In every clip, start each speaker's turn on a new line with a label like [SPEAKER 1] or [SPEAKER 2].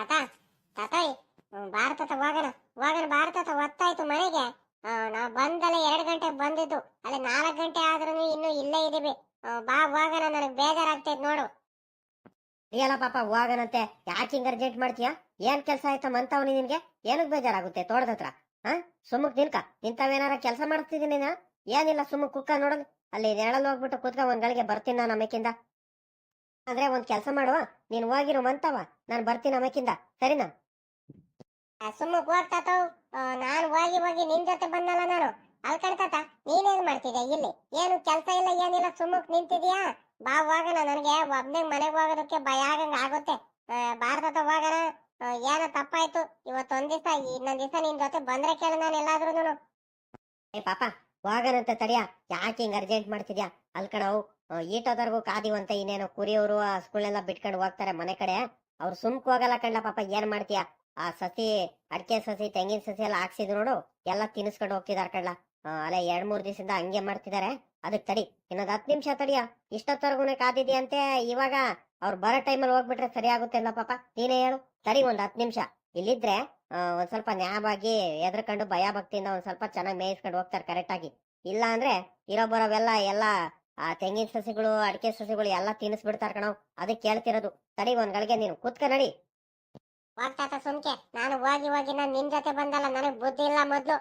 [SPEAKER 1] ತಾತ, ತಾತಾಯ್ ಭಾರತ ತಾತ ಹೋಗೋಣ ಹೋಗೋಣ ತ ಹೊತ್ತಾಯ್ತು ಮನೆಗೆ. ನಾವ್ ಬಂದಲ್ಲ ಎರಡ್ ಗಂಟೆ ಬಂದಿದ್ದು. ಅಲ್ಲಿ ನಾಲ್ಕು ಗಂಟೆ ಆದ್ರೂ ಇನ್ನು ಇಲ್ಲೇ ಇದೀವಿ ಬಾ, ಹೋಗೋಣ, ನನಗೆ ಬೇಜಾರಾಗ್ತೈತೆ ನೋಡು.
[SPEAKER 2] ಏನ ಪಾಪ ಹೋಗನಂತೆ ಯಾಕೆ ಹಿಂಗ್ ಅರ್ಜೆಂಟ್ ಮಾಡ್ತೀಯ? ಏನ್ ಕೆಲ್ಸ ಆಯ್ತಾ ಮಂತವ್ನಿ ನಿನ್ಗೆ? ಏನಕ್ ಬೇಜಾರಾಗುತ್ತೆ ತೋಟದ ಹತ್ರ? ಹಾ, ಸುಮ್ಮಕ್ ನಿನ್ಕ ನಿಂತಾವೇನಾರ ಕೆಲಸ ಮಾಡ್ತಿದ್ದೀನಿ ಏನಿಲ್ಲ, ಸುಮ್ಮಕ್ ಕುಕ್ಕ ನೋಡೋದು ಅಲ್ಲಿ ನೆರಳಲ್ಲಿ ಹೋಗ್ಬಿಟ್ಟು ಕುತ್ಕ ಒಂದ್ ಗಳಿಗೆ ಬರ್ತೀನಿ ನಾನು ಅಮ್ಮಕ್ಕಿಂದ ಅಂದ್ರೆ ಒಂದ್ ಕೆಲಸ ಮಾಡುವ ನೀನ್ ಹೋಗಿರು ಮಂತವ ನಾನ್ ಬರ್ತೀನಿ ಅಮಕಿಂದ ಸರಿನಾ?
[SPEAKER 1] ಸುಮ್ಮಕ್ ಹೋಗ್ತಾತವ್ ನಾನ್ ಹೋಗಿ ಹೋಗಿ ನಿನ್ ಜೊತೆ ಬಂದಲ್ಲ ನಾನು. ಅಲ್ಕಣ್ತಾತ ನೀನೇನ್ ಮಾಡ್ತಿದ್ಯಾ ಇಲ್ಲಿ? ಏನು ಕೆಲಸ ಇಲ್ಲ ಏನಿಲ್ಲ ಸುಮ್ಮಕ್ ನಿಂತಿದ್ಯಾ? ಬಾ ಹೋಗೋಣ ನನಗೆ. ಒಬ್ನೇ ಮನೆಗೆ ಹೋಗೋದಕ್ಕೆ ಭಯ ಆಗಂಗ ಆಗುತ್ತೆ. ಬಾರ್ದತ ಹೋಗೋಣ. ಏನೋ ತಪ್ಪಾಯ್ತು. ಇವತ್ತೊಂದ್ ದಿವಸ ಇನ್ನೊಂದ್ ದಿವಸ ನಿನ್ ಜೊತೆ ಬಂದ್ರೆ ಕೇಳ ನಾನು ಎಲ್ಲಾದ್ರೂ
[SPEAKER 2] ಏ ಪಾಪ ಹೋಗೋಣಂತ ತಡಿಯಾ. ಯಾಕೆ ಹಿಂಗ್ ಅರ್ಜೆಂಟ್ ಮಾಡ್ತಿದ್ಯಾ? ಅಲ್ಕಣವು ಈಟೋದರ್ಗೂ ಕಾದಿವಂತೆ ಇನ್ನೇನೋ ಕುರಿಯವರು ಆ ಸ್ಕೂಲ್ನೆಲ್ಲ ಬಿಟ್ಕೊಂಡು ಹೋಗ್ತಾರೆ ಮನೆ ಕಡೆ. ಅವ್ರು ಸುಮ್ಕ್ ಹೋಗಲ್ಲ ಕಂಡ ಪಾಪ, ಏನ್ ಮಾಡ್ತೀಯ? ಆ ಸಸಿ, ಅಡಿಕೆ ಸಸಿ, ತೆಂಗಿನ ಸಸಿ ಎಲ್ಲ ಹಾಕ್ಸಿದ್ರು ನೋಡು, ಎಲ್ಲ ತಿನ್ಸ್ಕೊಂಡು ಹೋಗ್ತಿದಾರ ಕಣ್ಣ ಅಲ್ಲೇ ಎರಡ್ ಮೂರ್ ದಿವಸದಿಂದ ಹಂಗೆ ಮಾಡ್ತಿದಾರೆ. ಅದಕ್ ತಡಿ, ಇನ್ನೊಂದ್ ಹತ್ತು ನಿಮಿಷ ತಡಿಯ. ಇಷ್ಟೊತ್ತವರೆಗೂ ಕಾದಿದ್ಯಂತೆ, ಇವಾಗ ಅವ್ರು ಬರೋ ಟೈಮಲ್ಲಿ ಹೋಗ್ಬಿಟ್ರೆ ಸರಿ ಆಗುತ್ತೆ ಅಲ್ಲ ಪಾಪ? ನೀನೇ ಹೇಳು. ತಡಿ ಒಂದ್ ಹತ್ತು ನಿಮಿಷ. ಇಲ್ಲಿದ್ರೆ ಒಂದ್ ಸ್ವಲ್ಪ ನ್ಯಾಯವಾಗಿ ಎದ್ರಕೊಂಡು ಭಯ ಭಕ್ತಿಯಿಂದ ಒಂದ್ ಸ್ವಲ್ಪ ಚೆನ್ನಾಗಿ ಮೇಯಿಸ್ಕೊಂಡು ಹೋಗ್ತಾರೆ ಕರೆಕ್ಟ್ ಆಗಿ ಇಲ್ಲ ಅಂದ್ರೆ ಇರೋ ಬರೋವೆಲ್ಲ ಎಲ್ಲ ಆ ತೆಂಗಿನ ಸಸಿಗಳು, ಅಡಿಕೆ ಸಸಿಗಳು ಎಲ್ಲ ತಿನ್ನಿಸ್ಬಿಡ್ತಾರ ಕಣೋ. ಅದಕ್ಕೆ ಕೇಳ್ತಿರೋದು, ತಡಿ ಒಂದ್ ಗಳಿಗೆ ನೀನು ಕೂತ್ಕ ನಡಿ.
[SPEAKER 1] ಹೋಗ್ತಾತ ಸುಮ್ಕೆ, ನಾನು ಹೋಗಿ ಹೋಗಿ ನಾನು ನಿನ್ ಜೊತೆ ಬಂದಲ್ಲ, ನನಗ್ ಬುದ್ಧಿ ಇಲ್ಲ ಮೊದ್ಲು.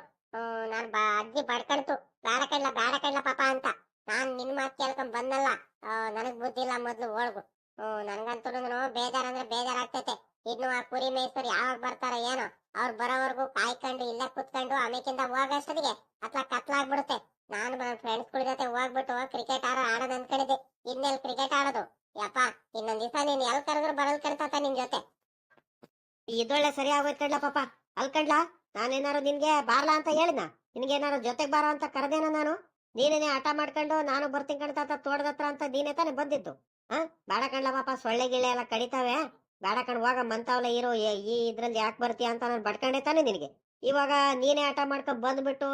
[SPEAKER 1] ನಾನ್ ಬಾ, ಅಜ್ಜಿ ಬಡ್ಕಂತು. ಬೇಡ ಕೈಲ ಬೇಡ ಕೈಲ ಪಾಪ ಅಂತ. ನಾನ್ ನಿನ್ ಮಾತು ಕೇಳ್ಕೊಂಡ್ ಬಂದಲ್ಲ ನನಗ್ ಬುದ್ಧಿ ಇಲ್ಲ ಮೊದ್ಲು, ಹೋಳ್ಗು. ಹ್ಮ್ ನನ್ಗಂತೂ ಬೇಜಾರ್ ಅಂದ್ರೆ ಬೇಜಾರಾಗ್ತೈತೆ ಇನ್ನು ಆ ಕುರಿ ಮೇಯ್ಸೋರು ಯಾವಾಗ ಬರ್ತಾರ ಏನೋ, ಅವ್ರು ಬರೋವರೆಗೂ ಕಾಯ್ಕೊಂಡು ಇಲ್ಲೇ ಕುತ್ಕೊಂಡು ಆಮೇಕಿಂದ ಹೋಗೋಷ್ಟೊತ್ತಿಗೆ ಅಥವಾ ಕತ್ಲಾಗ್ಬಿಡುತ್ತೆ. ನಾನು ನನ್ನ ಫ್ರೆಂಡ್ಸ್ ಜೊತೆ ಹೋಗ್ಬಿಟ್ಟು ಕ್ರಿಕೆಟ್ ಆಡೋ ಆಡೋದ್ ಅನ್ಕೊಂಡಿದ್ದೆ. ಇನ್ನೆಲ್ ಕ್ರಿಕೆಟ್ ಆಡೋದು? ಯಪ್ಪ, ಇನ್ನೊಂದ್ ದಿವಸ ನೀನ್ ಎಲ್ ಕರೆದ್ರು ಬರಲ್ ಕಣ್ತಾತ ನಿನ್ ಜೊತೆ?
[SPEAKER 2] ಇದೊಳ್ಳೆ ಸರಿ ಆಗೋಯ್ತು ಕಣ್ಲ ಪಾಪ. ಅಲ್ಕಂಡ್ಲ ನಾನೇನಾರು ನಿನ್ಗೆ ಬಾರ್ಲಾ ಅಂತ ಹೇಳಿದ್ನ? ನಿನ್ಗೇನಾರು ಜೊತೆಗ್ ಬಾರೋ ಅಂತ ಕರೆದೇನ ನಾನು? ನೀನೇನೆ ಆಟ ಮಾಡ್ಕೊಂಡು ನಾನು ಬರ್ತೀನಿ ಕಣ್ತಾತ ತೋಡದತ್ರ ಅಂತ ನೀನೇ ತಾನೇ ಬಂದಿದ್ದು? ಹಾ? ಬಾಡ ಕಣ್ಲ ಪಾಪ, ಸೊಳ್ಳೆ ಗಿಳ್ಳೆ ಎಲ್ಲ ಕಡಿತಾವೆ. ಬೇಡ ಕಣ್ ಹೋಗ ಮಂತಾವಲ್ಲ ಇರೋ. ಈ ಇದ್ರಲ್ಲಿ ಯಾಕೆ ಬರ್ತೀಯ ಅಂತ ನಾನು ಬಡ್ಕೊಂಡೆ ತಾನೆ ನಿನಗೆ. ಇವಾಗ ನೀನೇ ಆಟ ಮಾಡ್ಕೊಂಡ್ ಬಂದ್ಬಿಟ್ಟು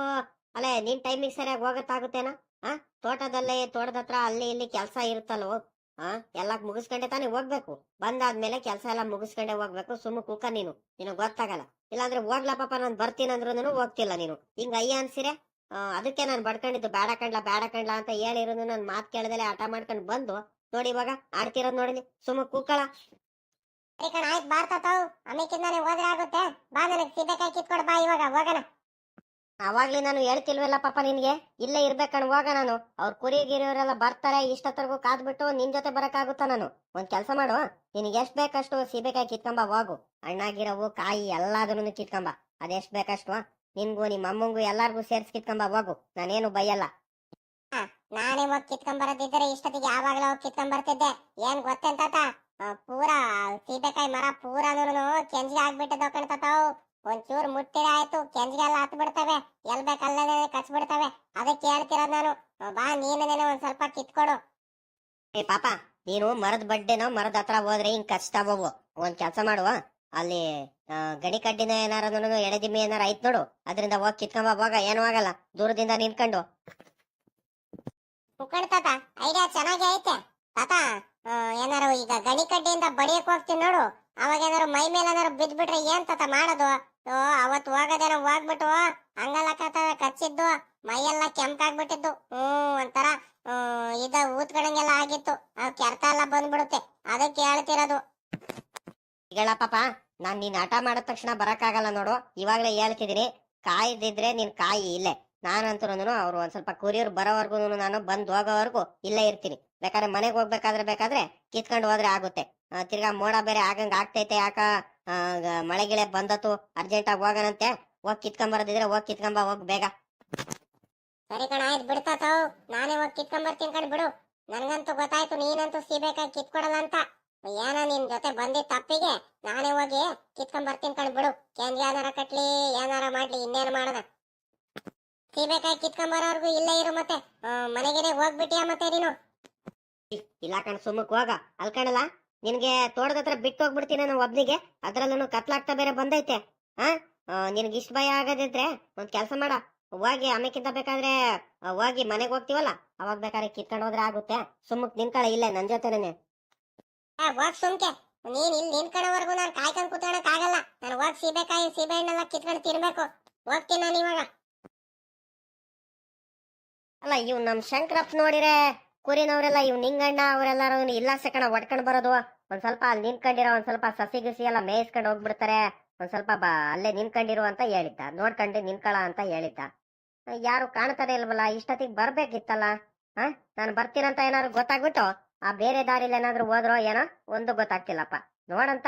[SPEAKER 2] ಅಲ್ಲೇ ನಿನ್ ಟೈಮಿಗೆ ಸರಿಯಾಗಿ ಹೋಗತ್ತಾಗುತ್ತೇನ? ಆ? ತೋಟದಲ್ಲೇ, ತೋಟದ ಹತ್ರ ಅಲ್ಲಿ ಇಲ್ಲಿ ಕೆಲಸ ಇರುತ್ತಲ್ವೋ ಆ? ಎಲ್ಲ ಮುಗಿಸ್ಕೊಂಡೆ ತಾನೇ ಹೋಗ್ಬೇಕು. ಬಂದಾದ್ಮೇಲೆ ಕೆಲಸ ಎಲ್ಲ ಮುಗಿಸ್ಕೊಂಡೆ ಹೋಗ್ಬೇಕು. ಸುಮ್ಮ ಕೂಕ ನೀನು. ನಿನಗೆ ಗೊತ್ತಾಗಲ್ಲ. ಇಲ್ಲಾಂದ್ರೆ ಹೋಗ್ಲಪ್ಪ ಪಾಪ, ನಾನು ಬರ್ತೀನಿ ಅಂದ್ರೂ ಹೋಗ್ತಿಲ್ಲ ನೀನು. ಹಿಂಗ ಅಯ್ಯ ಅನ್ಸಿರೆ ಅದಕ್ಕೆ ನಾನು ಬಡ್ಕೊಂಡಿದ್ದು ಬೇಡ ಕಂಡ್ಲ ಬೇಡ ಕಂಡ್ಲ ಅಂತ ಹೇಳಿರೋದು ನನ್ ಮಾತ್ ಕೇಳದಲ್ಲೇ ಆಟ ಮಾಡ್ಕೊಂಡು ಬಂದು, ನೋಡಿ ಇವಾಗ ಆಡ್ತಿರೋದ್ ನೋಡಿ ಸುಮ್ಮ ಕೂಕಳ.
[SPEAKER 1] ಸರಿ ಕಣ ಆಯ್ತು ಆಮೇಲೆ ಆಮೇಕಿಂದಾನೆ ಹೋದ್ರೆ ಆಗುತ್ತೆ. ಬಾ ನನಗೆ ಸೀಬೆಕಾಯಿ ಕಿತ್ಕೊಡ್ ಬಾ ಇವಾಗ ಹೋಗೋಣ.
[SPEAKER 2] ಅವಾಗ್ಲಿ ನಾನು ಹೇಳ್ತಿಲ್ವಲ್ಲ ಪಾಪ ನಿನ್ಗೆ? ಇಲ್ಲೇ ಇರ್ಬೇಕಣ್ ಹೋಗ ನಾನು. ಅವ್ರ ಕುರಿ ಗಿರಿಯವರೆಲ್ಲ ಬರ್ತಾರೆ ಇಷ್ಟೊತ್ತರ್ಗು ಕಾದ್ಬಿಟ್ಟು ನಿನ್ ಜೊತೆ ಬರಕ್ಕಾಗುತ್ತಾ ನಾನು? ಒಂದ್ ಕೆಲಸ ಮಾಡು. ನಿನಗೆ ಎಷ್ಟ್ ಬೇಕಷ್ಟು ಸೀಬೆಕಾಯಿ ಕಿತ್ಕೊಂಬ ಹೋಗು. ಹಣ್ಣಾಗಿರವು ಕಾಯಿ ಎಲ್ಲಾದ್ರೂ ಕಿತ್ಕೊಂಬ. ಅದೆಷ್ಟ್ ಬೇಕಷ್ಟು? ನಿನ್ಗೂ ನಿಮ್ಮ ಅಮ್ಮಂಗೂ ಎಲ್ಲಾರ್ಗೂ ಸೇರ್ಸಿ ಕಿತ್ಕೊಂಬ ಹೋಗು. ನಾನೇನು ಬೈಯಲ್ಲ.
[SPEAKER 1] ನಾನೇ ಹೋಗಿ ಕಿತ್ಕೊಂಡ್ ಬರದಿದ್ದರೆ ಇಷ್ಟೊತ್ತಿಗೆ ಯಾವಾಗಲೂ ಹೋಗಿ ಕಿತ್ಕೊಂಡ್ ಬರ್ತಿದ್ದೆ ಏನ್ ಗೊತ್ತೆಂತ ಪೂರಾ ಸೀಬೆಕಾಯಿ ಮರ ಪೂರಾನು ಕೆಂಜಿಗೆ ಆಗ್ಬಿಟ್ಟಿದ್ದು ಕಣ್ತಾತಾವ್ ಒಂಚೂರು ಮುಟ್ಟಿರ ಆಯ್ತು ಕೆಂಜಿಗೆಲ್ಲ ಹತ್ ಬಿಡ್ತವೆ ಎಲ್ ಬೇಕಲ್ಲೇ ಕಚ್ ಬಿಡ್ತವೆ ಅದಕ್ಕೆ ಹೇಳ್ತಿರೋದ್ ನಾನು ಬಾ ನೀನೇನೆ ಒಂದ್ ಸ್ವಲ್ಪ ಕಿತ್ಕೊಡು.
[SPEAKER 2] ಏ ಪಾಪ ನೀನು ಮರದ ಬಡ್ಡೆನೋ ಮರದ ಹತ್ರ ಹೋದ್ರೆ ಹಿಂಗ್ ಹೋಗು. ಒಂದ್ ಕೆಲಸ ಮಾಡುವ. ಅಲ್ಲಿ ಗಡಿ ಗಣಿ ಕಡ್ಡಿನ ಏನಾರ ಎಳೆದಿಮ್ಮಿ ಏನಾರ ಐತ್ ನೋಡು. ಅದರಿಂದ ಹೋಗಿ ಕಿತ್ಕೊಂಬ ಹೋಗ ಏನೂ ಆಗಲ್ಲ. ದೂರದಿಂದ ನಿಂತ್ಕೊಂಡು.
[SPEAKER 1] ಮುಕ್ಕಣ್ ತಾತ ಐಡಿಯಾ ಚೆನ್ನಾಗಿ ಐತೆ. ತಾತ ಏನಾರು ಈಗ ಗಣಿ ಕಡ್ಡಿಯಿಂದ ಬಡಿಯಕ್ ಹೋಗ್ತೀನಿ ನೋಡು. ಅವಾಗ ಏನಾರು ಮೈ ಮೇಲೆ ಏನಾರು ಬಿದ್ಬಿಟ್ರೆ ಏನ್ ತಾತ ಮಾಡೋದು? ಓ ಅವತ್ ಹೋಗೋದೇನೋ ಹೋಗ್ಬಿಟ್ಟು ಹಂಗಲ್ಲ ಕಚ್ಚಿದ್ದು. ಮೈಯೆಲ್ಲ ಕೆಂಪಾಗ್ಬಿಟ್ಟಿದ್ದು. ಹ್ಮ್ ಒಂಥರ ಇದ ಊತ್ಕಣಂಗೆಲ್ಲ ಆಗಿತ್ತು. ಅವ್ ಕೆರ್ತ ಎಲ್ಲ ಬಂದ್ಬಿಡುತ್ತೆ. ಅದಕ್ಕೆ ಹೇಳ್ತಿರೋದು.
[SPEAKER 2] ಈಗಳ ಪಾಪ, ನಾನ್ ನೀನ್ ಆಟ ಮಾಡಿದ ತಕ್ಷಣ ಬರಕ್ಕಾಗಲ್ಲ ನೋಡು. ಇವಾಗ್ಲೇ ಹೇಳ್ತಿದೀನಿ, ಕಾಯ್ದಿದ್ರೆ ನೀನ್ ಕಾಯಿ ಇಲ್ಲೇ. ನಾನಂತೂ ಅವ್ರು ಒಂದ್ ಸ್ವಲ್ಪ ಕುರಿಯರ್ ಬರೋವರ್ಗು ನಾನು ಬಂದ್ ಹೋಗೋವರೆಗೂ ಇಲ್ಲೇ ಇರ್ತೀನಿ. ಬೇಕಾದ್ರೆ ಮನೆಗೆ ಹೋಗ್ಬೇಕಾದ್ರೆ ಬೇಕಾದ್ರೆ ಕಿತ್ಕೊಂಡು ಹೋದ್ರೆ ಆಗುತ್ತೆ. ತಿರ್ಗಾ ಮೋಡ ಬೇರೆ ಆಗಂಗ ಆಗ್ತೈತೆ, ಯಾಕ? ಮಳೆ ಗಿಳೆ ಬಂದತ್ತು ಅರ್ಜೆಂಟ್ ಆಗಿ ಹೋಗನಂತೆ ಹೋಗಿ ಕಿತ್ಕೊಂಡ್ ಹೋಗಿ ಕಿತ್ಕೊಂಬ ಹೋಗ್ ಬೇಗ.
[SPEAKER 1] ಸರಿ ಕಣ, ಆಯ್ತು ಬಿಡ್ತಾತಾವ್ ನಾನೇ ಹೋಗಿ ಕಿತ್ಕೊಂಬರ್ತೀನಿ ಕಣ್ ಬಿಡು. ನನ್ಗಂತೂ ಗೊತ್ತಾಯ್ತು, ನೀನಂತೂ ಸೀಬೇಕಾಗಿ ಕಿತ್ಕೊಡಲ್ಲ ಅಂತ. ಏನೋ ನಿನ್ ಜೊತೆ ಬಂದಿದ್ ತಪ್ಪಿಗೆ, ನಾನೇ ಹೋಗಿ ಕಿತ್ಕೊಂಡ್ ಬರ್ತೀನ್ ಕಣ್ ಬಿಡು. ಕೇಂದ್ರ ಏನಾರ ಕಟ್ಲಿ, ಏನಾರ ಮಾಡ್ಲಿ, ಇನ್ನೇನು ಮಾಡದ? ಸೀಬೇಕಾಗಿ ಕಿತ್ಕೊಂಬರೋರ್ಗು ಇಲ್ಲೇ ಇರು ಮತ್ತೆ. ಮನೆಗೇನೆ ಹೋಗ್ಬಿಟ್ಟಿಯಾ ಮತ್ತೆ ನೀನು?
[SPEAKER 2] ಇಲ್ಲ ಕಣ್ ಸುಮ್ಮಕ್ ಹೋಗ. ಅಲ್ಕಣಲ್ಲ ನಿನ್ಗೆ ತೋಟದ ಹತ್ರ ಬಿಟ್ಟು ಹೋಗ್ಬಿಡ್ತೀನಿ ನಾನು ಒಬ್ನಿಗೆ. ಅದ್ರಲ್ಲೂ ಕತ್ಲಾಗ್ತಾ ಬೇರೆ ಬಂದೈತೆ. ಹಾ ನಿನ್ಗೆ ಇಷ್ಟ ಭಯ ಆಗದಿದ್ರೆ ಒಂದ್ ಕೆಲಸ ಮಾಡ. ಹೋಗಿ ಆಮೇಕಿಂತ ಬೇಕಾದ್ರೆ ಹೋಗಿ ಮನೆಗೆ ಹೋಗ್ತೀವಲ್ಲ ಅವಾಗ ಬೇಕಾದ್ರೆ ಕಿತ್ಕೊಂಡು ಹೋದ್ರೆ ಆಗುತ್ತೆ. ಸುಮ್ಮಕ್ ನಿನ್ಕಳ ಇಲ್ಲೇ ನನ್ ಜೊತೆನೇ
[SPEAKER 1] ಆ, ಹೋಗ್ ಸುಮ್ಕೆ. ನೀನ್ ಇಲ್ಲಿ ನಿನ್ಕಣವರೆಗೂ ನಾನು ಕಾಯ್ಕೊಂಡ್ ಕೂತ್ಕೊಳಕ್ ಹೋಗ್ ಸೀಬೆಕಾಯಿ ಸೀಬೆ ಹಣ್ಣೆಲ್ಲ ಕಿತ್ಕೊಂಡು ತಿನ್ಬೇಕು. ಹೋಗ್ತೀನಿ ನಾನು ಇವಾಗ.
[SPEAKER 2] ಅಲ್ಲ ಇವ್ ನಮ್ ಶಂಕರಪ್ಪ ನೋಡಿರೆ ಕುರಿನವರೆಲ್ಲ ಇವ್ ನಿಂಗಣ್ಣ, ಅವರೆಲ್ಲರೂ ಇಲ್ಲ ಸೆಕಣ ಒಡ್ಕೊಂಡ್ ಬರೋದು. ಒಂದ್ ಸ್ವಲ್ಪ ಅಲ್ಲಿ ನಿಂತ್ಕೊಂಡಿರೋ, ಒಂದ್ ಸ್ವಲ್ಪ ಸಸಿ ಗಿಸಿ ಎಲ್ಲ ಮೇಯಿಸ್ಕೊಂಡು ಹೋಗ್ಬಿಡ್ತಾರೆ. ಒಂದ್ ಸ್ವಲ್ಪ ಬಾ, ಅಲ್ಲೇ ನಿಂತ್ಕೊಂಡಿರು ಅಂತ ಹೇಳಿದ್ದ. ನೋಡ್ಕೊಂಡು ನಿನ್ಕಳ ಅಂತ ಹೇಳಿದ್ದ. ಯಾರು ಕಾಣ್ತಾನೆ ಇಲ್ವಲ್ಲ, ಇಷ್ಟೊತ್ತಿಗೆ ಬರ್ಬೇಕಿತ್ತಲ್ಲ? ಹ? ನಾನು ಬರ್ತೀನಂತ ಏನಾದ್ರು ಗೊತ್ತಾಗ್ಬಿಟ್ಟು? ಆ ಬೇರೆ ದಾರಿಲಿ ಏನಾದ್ರು ಹೋದ್ರೋ ಏನೋ? ಒಂದು ಗೊತ್ತಾಗ್ತಿಲ್ಲಪ್ಪ. ನೋಡಂತ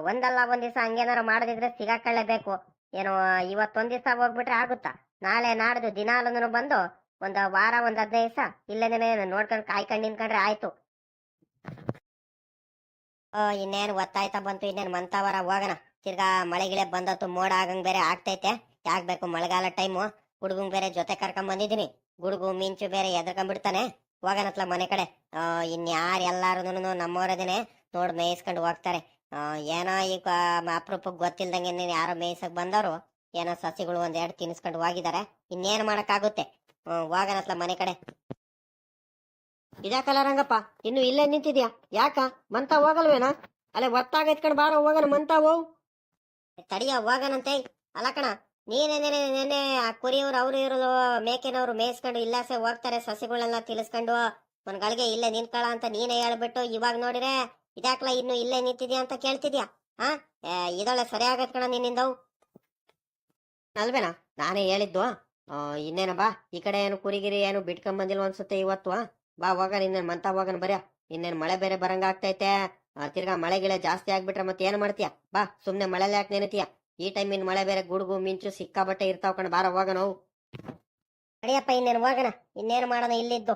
[SPEAKER 2] ಒಂದಲ್ಲ ಒಂದ್ ದಿವಸ ಹಂಗೇನಾರು ಮಾಡದಿದ್ರೆ ಸಿಗಾಕೊಳ್ಳೇಬೇಕು. ಏನೋ, ಇವತ್ತೊಂದ್ ದಿವಸ ಹೋಗ್ಬಿಟ್ರೆ ಆಗುತ್ತಾ? ನಾಳೆ ನಾಡ್ದು ದಿನಾಲೂ ಬಂದು ಒಂದ್ ವಾರ, ಒಂದ್ ಹದಿನೈದು ದಿವಸ. ಇಲ್ಲದೇನೆ ನೋಡ್ಕೊಂಡು ಕಾಯ್ಕೊಂಡು ನಿನ್ಕಂಡ್ರೆ ಆಯ್ತು. ಇನ್ನೇನು ಒತ್ತಾಯ್ತಾ ಬಂತು, ಇನ್ನೇನ್ ಮಂತಾವರ ಹೋಗೋಣ. ತಿರ್ಗಾ ಮಳೆ ಗಿಳೆ ಬಂದತ್ತು ಮೋಡ ಆಗಂಗ್ ಬೇರೆ ಆಗ್ತೈತೆ. ಯಾಕ್ ಬೇಕು ಮಳೆಗಾಲ ಟೈಮು? ಹುಡುಗಂಗ್ ಬೇರೆ ಜೊತೆ ಕರ್ಕೊಂಡ್ ಬಂದಿದ್ದೀನಿ ಗುಡುಗು ಮಿಂಚು ಬೇರೆ ಎದ್ಕೊಂಡ್ಬಿಡ್ತಾನೆ ಹೋಗೋಣತ್ಲ ಮನೆ ಕಡೆ. ಇನ್ಯಾರ್ ಎಲ್ಲಾರು ನಮ್ಮವರದೇನೆ ನೋಡ್ ಮೇಯಿಸ್ಕೊಂಡು ಹೋಗ್ತಾರೆ. ಏನೋ ಈಗ ಅಪರೂಪಕ್ಕೆ ಗೊತ್ತಿಲ್ದಂಗೆ ಯಾರೋ ಮೇಯ್ಸಕ್ ಬಂದವರು. ಏನೋ ಸಸಿಗಳು ಒಂದೆರಡು ತಿನ್ಸ್ಕೊಂಡು ಹೋಗಿದ್ದಾರೆ ಇನ್ನೇನ್ ಮಾಡಕ್ಕಾಗುತ್ತೆ? ಹೋಗೋಣತ್ಲ ಮನೆ ಕಡೆ. ಇದ್ಯಾಕಲ್ಲ ರಂಗಪ್ಪ? ಇನ್ನು ಇಲ್ಲೇ ನಿಂತಿದ್ಯಾ? ಯಾಕ? ಮಂತ ಹೋಗಲ್ವೇನಾ? ಅಲ್ಲೇ ಒತ್ತಾಗ ಎತ್ಕೊಂಡು ಬಾರ ಹೋಗನ ಮಂತ ಹೋವು ತಡಿಯ ಹೋಗನಂತೆ. ಅಲ್ಲ ಕಣ, ನೀನೇ ನೆನೆ ಆ ಕುರಿಯವ್ರು, ಅವ್ರು ಇರೋದು, ಮೇಕೆನವ್ರು ಮೇಯಿಸ್ಕೊಂಡು ಇಲ್ಲಾಸೆ ಹೋಗ್ತಾರೆ ಸಸಿಗಳೆಲ್ಲ ತಿಳಿಸ್ಕೊಂಡು. ಒಂದ್ ಗಳಿಗೆ ಇಲ್ಲೇ ನಿಂತ್ಕೊಳ ಅಂತ ನೀನೇ ಹೇಳ್ಬಿಟ್ಟು ಇವಾಗ ನೋಡಿರೆ ಇದಾಕ್ಲ ಇನ್ನು ಇಲ್ಲೇ ನಿಂತಿದ್ಯಾ ಅಂತ ಕೇಳ್ತಿದ್ಯಾ? ಹಾ? ಇದೊಳ್ಳೆ ಸರಿ ಆಗತ್ ಕಣ ನಿನ್ನಿಂದವು. ಅಲ್ವೇನಾ? ನಾನೇ ಹೇಳಿದ್ದು. ಇನ್ನೇನ ಬಾ, ಈ ಕಡೆ ಏನು ಕುರಿಗಿರಿ ಏನು ಬಿಟ್ಕೊಂಡ್ ಬಂದಿಲ್ಲ ಅನ್ಸುತ್ತೆ ಇವತ್ತು ಬಾ ಹೋಗಣ ಇನ್ನೇನ್ ಮಂತ ಹೋಗಣ ಬರ್ಯಾ. ಇನ್ನೇನು ಮಳೆ ಬೇರೆ ಬರಂಗ ಆಗ್ತೈತೆ. ತಿರ್ಗಾ ಮಳೆ ಗಿಳೆ ಜಾಸ್ತಿ ಆಗ್ಬಿಟ್ರೆ ಮತ್ತೆ ಏನ್ ಮಾಡ್ತೀಯ? ಬಾ, ಸುಮ್ನೆ ಮಳೆಲೆ ಯಾಕೆ ನೆನತೀಯ? ಈ ಟೈಮಿನ ಮಳೆ ಬೇರೆ ಗುಡುಗು, ಮಿಂಚು ಸಿಕ್ಕಾಬಟ್ಟೆ ಇರ್ತಾವ ಕಣ, ಬಾರ ಹೋಗೋಣ ಅವು ಅಡಿಯಪ್ಪ ಇನ್ನೇನು ಹೋಗೋಣ ಇನ್ನೇನು ಮಾಡೋಣ ಇಲ್ಲಿದ್ದು?